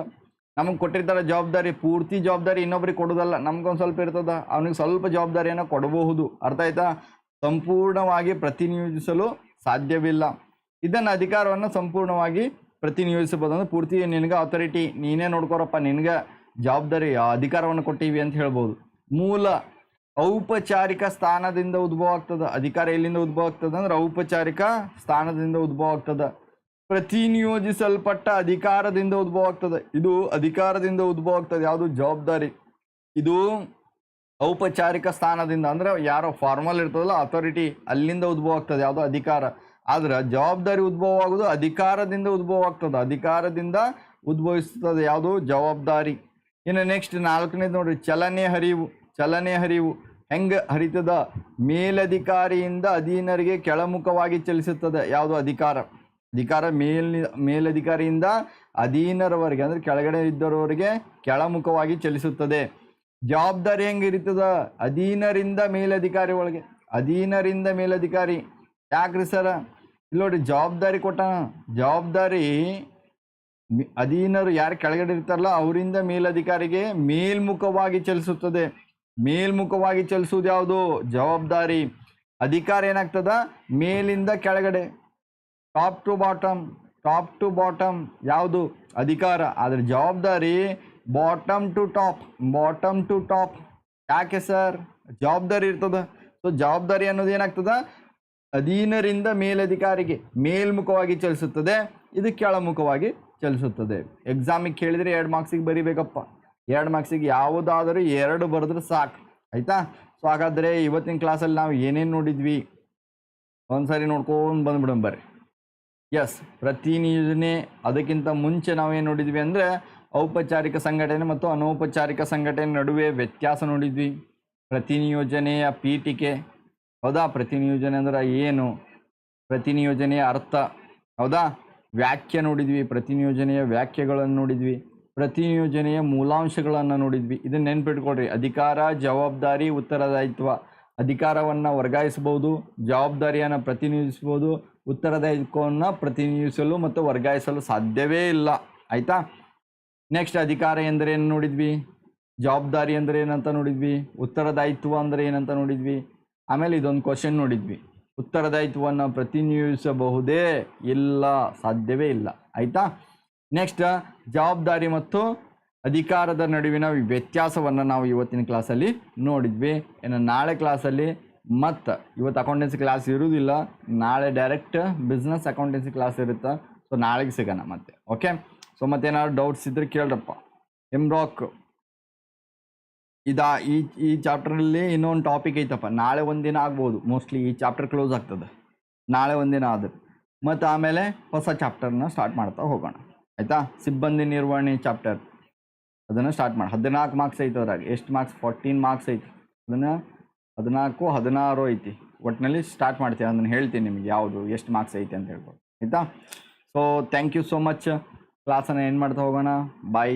ನಮಗೆ ಕೊಟ್ಟಿರ್ತಾರೆ ಜವಾಬ್ದಾರಿ, ಪೂರ್ತಿ ಜವಾಬ್ದಾರಿ ಇನ್ನೊಬ್ರಿಗೆ ಕೊಡೋದಲ್ಲ, ನಮ್ಗೊಂದು ಸ್ವಲ್ಪ ಇರ್ತದ, ಅವ್ನಿಗೆ ಸ್ವಲ್ಪ ಜವಾಬ್ದಾರಿಯನ್ನು ಕೊಡಬಹುದು. ಅರ್ಥ ಆಯ್ತಾ? ಸಂಪೂರ್ಣವಾಗಿ ಪ್ರತಿನಿಯೋಜಿಸಲು ಸಾಧ್ಯವಿಲ್ಲ. ಇದನ್ನು ಅಧಿಕಾರವನ್ನು ಸಂಪೂರ್ಣವಾಗಿ ಪ್ರತಿನಿಯೋಜಿಸಬಹುದು ಅಂದ್ರೆ ಪೂರ್ತಿ ನಿನಗೆ ಅಥಾರಿಟಿ ನೀನೇ ನೋಡ್ಕೊರಪ್ಪ ನಿನಗೆ ಜವಾಬ್ದಾರಿ ಅಧಿಕಾರವನ್ನು ಕೊಟ್ಟಿವಿ ಅಂತ ಹೇಳ್ಬೋದು. ಮೂಲ ಔಪಚಾರಿಕ ಸ್ಥಾನದಿಂದ ಉದ್ಭವ ಆಗ್ತದೆ. ಅಧಿಕಾರ ಎಲ್ಲಿಂದ ಉದ್ಭವ ಆಗ್ತದೆ ಅಂದ್ರೆ ಔಪಚಾರಿಕ ಸ್ಥಾನದಿಂದ ಉದ್ಭವ ಆಗ್ತದೆ. ಪ್ರತಿನಿಯೋಜಿಸಲ್ಪಟ್ಟ ಅಧಿಕಾರದಿಂದ ಉದ್ಭವ ಆಗ್ತದೆ ಇದು ಅಧಿಕಾರದಿಂದ ಉದ್ಭವ ಆಗ್ತದೆ ಯಾವುದು ಜವಾಬ್ದಾರಿ? ಇದು ಔಪಚಾರಿಕ ಸ್ಥಾನದಿಂದ. ಅಂದ್ರೆ ಯಾರೋ ಫಾರ್ಮಲ್ ಇರ್ತದಲ್ಲ ಅಥಾರಿಟಿ ಅಲ್ಲಿಂದ ಉದ್ಭವ ಆಗ್ತದೆ ಯಾವುದೋ ಅಧಿಕಾರ. ಆದ್ರೆ ಜವಾಬ್ದಾರಿ ಉದ್ಭವ ಆಗೋದು ಅಧಿಕಾರದಿಂದ ಉದ್ಭವ ಆಗ್ತದೆ ಅಧಿಕಾರದಿಂದ ಉದ್ಭವಿಸ್ತದೆ ಯಾವುದು ಜವಾಬ್ದಾರಿ. ಇನ್ನು ನೆಕ್ಸ್ಟ್ ನಾಲ್ಕನೇದು ನೋಡ್ರಿ. ಚಲನೆ ಹರಿವು. ಚಲನೆ ಹರಿವು ಹೆಂಗೆ ಹರಿತದ? ಮೇಲಧಿಕಾರಿಯಿಂದ ಅಧೀನರಿಗೆ ಕೆಳಮುಖವಾಗಿ ಚಲಿಸುತ್ತದೆ. ಯಾವುದು ಅಧಿಕಾರ. ಅಧಿಕಾರ ಮೇಲ್ ಮೇಲಧಿಕಾರಿಯಿಂದ ಅಧೀನರವರೆಗೆ, ಅಂದ್ರೆ ಕೆಳಗಡೆ ಇದ್ದರವರೆಗೆ ಕೆಳಮುಖವಾಗಿ ಚಲಿಸುತ್ತದೆ. ಜವಾಬ್ದಾರಿ ಹೆಂಗಿರ್ತದ ಅಧೀನರಿಂದ ಮೇಲಧಿಕಾರಿ ಒಳಗೆ. ಅಧೀನರಿಂದ ಮೇಲಧಿಕಾರಿ. ಯಾಕ್ರಿ ಸರ? ಇಲ್ಲಿ ನೋಡಿ ಜವಾಬ್ದಾರಿ ಕೊಟ್ಟ ಜವಾಬ್ದಾರಿ ಅಧೀನರು ಯಾರು ಕೆಳಗಡೆ ಇರ್ತಾರಲ್ಲ, ಅವರಿಂದ ಮೇಲಧಿಕಾರಿಗೆ ಮೇಲ್ಮುಖವಾಗಿ ಚಲಿಸುತ್ತದೆ. ಮೇಲ್ಮುಖವಾಗಿ ಚಲಿಸುವುದು ಯಾವುದು? ಜವಾಬ್ದಾರಿ. ಅಧಿಕಾರ ಏನಾಗ್ತದ? ಮೇಲಿಂದ ಕೆಳಗಡೆ. Top to bottom top to bottom ಯಾವುದು? ಅಧಿಕಾರ. ಅದರ ಜವಾಬ್ದಾರಿ bottom to top bottom to top ಯಾಕೆ ಸರ್ ಜವಾಬ್ದಾರಿ ಇರ್ತದ. ಸೊ ಜವಾಬ್ದಾರಿ ಅನ್ನೋದು ಏನಾಗ್ತದ? ಅಧೀನರಿಂದ ಮೇಲಧಿಕಾರಿಗೆ ಮೇಲ್ಮುಖವಾಗಿ ಚಲಿಸುತ್ತದೆ. ಇದು ಕೆಳಮುಖವಾಗಿ ಚಲಿಸುತ್ತದೆ. ಎಕ್ಸಾಮಿಗೆ ಕೇಳಿದರೆ ಎರಡು ಮಾರ್ಕ್ಸಿಗೆ ಬರಿಬೇಕಪ್ಪ. ಎರಡು ಮಾರ್ಕ್ಸಿಗೆ ಯಾವುದಾದರೂ ಎರಡು ಬರೆದ್ರೆ ಸಾಕು. ಆಯಿತಾ? ಸೊ ಹಾಗಾದರೆ ಇವತ್ತಿನ ಕ್ಲಾಸಲ್ಲಿ ನಾವು ಏನೇನು ನೋಡಿದ್ವಿ? ಒಂದ್ಸರಿ ನೋಡ್ಕೊಂಡು ಬಂದ್ಬಿಡೋಣ ಬರ್ರಿ. ಎಸ್ ಪ್ರತಿನಿಯೋಜನೆ ಅದಕ್ಕಿಂತ ಮುಂಚೆ ನಾವೇನು ನೋಡಿದ್ವಿ ಅಂದರೆ ಔಪಚಾರಿಕ ಸಂಘಟನೆ ಮತ್ತು ಅನೌಪಚಾರಿಕ ಸಂಘಟನೆ ನಡುವೆ ವ್ಯತ್ಯಾಸ ನೋಡಿದ್ವಿ. ಪ್ರತಿನಿಯೋಜನೆಯ ಪೀಠಿಕೆ, ಹೌದಾ? ಪ್ರತಿನಿಯೋಜನೆ ಅಂದ್ರೆ ಏನು? ಪ್ರತಿನಿಯೋಜನೆಯ ಅರ್ಥ, ಹೌದಾ? ವ್ಯಾಖ್ಯೆ ನೋಡಿದ್ವಿ ಪ್ರತಿನಿಯೋಜನೆಯ ವ್ಯಾಖ್ಯೆಗಳನ್ನು ನೋಡಿದ್ವಿ ಪ್ರತಿನಿಯೋಜನೆಯ ಮೂಲಾಂಶಗಳನ್ನು ನೋಡಿದ್ವಿ. ಇದನ್ನು ನೆನ್ಪಿಟ್ಕೊಳ್ರಿ, ಅಧಿಕಾರ, ಜವಾಬ್ದಾರಿ, ಉತ್ತರದಾಯಿತ್ವ. ಅಧಿಕಾರವನ್ನು ವರ್ಗಾಯಿಸಬಹುದು ಜವಾಬ್ದಾರಿಯನ್ನು ಉತ್ತರದಾಯಿತ್ವವನ್ನು ಪ್ರತಿನಿಧಿಸಲು ಮತ್ತು ವರ್ಗಾಯಿಸಲು ಸಾಧ್ಯವೇ ಇಲ್ಲ. ಆಯಿತಾ? ನೆಕ್ಸ್ಟ್ ಅಧಿಕಾರ ಎಂದರೆ ಏನು ನೋಡಿದ್ವಿ? ಜವಾಬ್ದಾರಿ ಅಂದರೆ ಏನಂತ ನೋಡಿದ್ವಿ? ಉತ್ತರದಾಯಿತ್ವ ಅಂದರೆ ಏನಂತ ನೋಡಿದ್ವಿ? ಆಮೇಲೆ ಇದೊಂದು ಕ್ವಶನ್ ನೋಡಿದ್ವಿ. ಉತ್ತರದಾಯಿತ್ವವನ್ನು ಪ್ರತಿನಿಧಿಸಬಹುದೇ ಇಲ್ಲ, ಸಾಧ್ಯವೇ ಇಲ್ಲ. ಆಯಿತಾ? ನೆಕ್ಸ್ಟ್ ಜವಾಬ್ದಾರಿ ಮತ್ತು ಅಧಿಕಾರದ ನಡುವಿನ ವ್ಯತ್ಯಾಸವನ್ನು ನಾವು ಇವತ್ತಿನ ಕ್ಲಾಸಲ್ಲಿ ನೋಡಿದ್ವಿ. ಇನ್ನು ನಾಳೆ ಕ್ಲಾಸಲ್ಲಿ ಮತ್ತು ಇವತ್ತು ಅಕೌಂಟೆನ್ಸಿ ಕ್ಲಾಸ್ ಇರುವುದಿಲ್ಲ ನಾಳೆ ಡೈರೆಕ್ಟ್ ಬಿಸ್ನೆಸ್ ಅಕೌಂಟೆನ್ಸಿ ಕ್ಲಾಸ್ ಇರುತ್ತೆ? ಸೊ ನಾಳೆಗೆ ಸಿಗೋಣ ಮತ್ತೆ ಓಕೆ ಸೊ ಮತ್ತೇನಾದ್ರು ಡೌಟ್ಸ್ ಇದ್ರೆ ಕೇಳ್ರಪ್ಪ. ಎಮ್ರಾಕ್ ಇದಾ, ಈ ಈ ಚಾಪ್ಟರ್ನಲ್ಲಿ ಇನ್ನೊಂದು ಟಾಪಿಕ್ ಐತಪ್ಪ. ನಾಳೆ ಒಂದಿನ ಆಗ್ಬೋದು. ಮೋಸ್ಟ್ಲಿ ಈ ಚಾಪ್ಟರ್ ಕ್ಲೋಸ್ ಆಗ್ತದೆ. ನಾಳೆ ಒಂದಿನ ಆದ್ರೆ. ಮತ್ತು ಆಮೇಲೆ ಹೊಸ ಚಾಪ್ಟರ್ನ ಸ್ಟಾರ್ಟ್ ಮಾಡ್ತಾ ಹೋಗೋಣ. ಆಯಿತಾ? ಸಿಬ್ಬಂದಿ ನಿರ್ವಹಣೆ ಚಾಪ್ಟರ್ ಅದನ್ನು ಸ್ಟಾರ್ಟ್ ಮಾಡಿ. ಹದಿನಾಲ್ಕು ಮಾರ್ಕ್ಸ್ ಐತೆ ಅದ್ರಾಗ. ಎಷ್ಟು ಮಾರ್ಕ್ಸ್ ಫೋರ್ಟೀನ್ ಮಾರ್ಕ್ಸ್ ಐತೆ. ಅದನ್ನು ಹದಿನಾಲ್ಕು, ಹದಿನಾರು ಐತಿ. ಒಟ್ಟಿನಲ್ಲಿ ಸ್ಟಾರ್ಟ್ ಮಾಡ್ತೀನಿ ಅದನ್ನು ಹೇಳ್ತೀನಿ ನಿಮಗೆ ಯಾವುದು, ಎಷ್ಟು ಮಾರ್ಕ್ಸ್ ಐತಿ ಅಂತ ಹೇಳ್ಬೋದು. ಆಯಿತಾ? So thank you so much ಕ್ಲಾಸನ್ನು ಏನು ಮಾಡ್ತಾ ಹೋಗೋಣ. ಬಾಯ್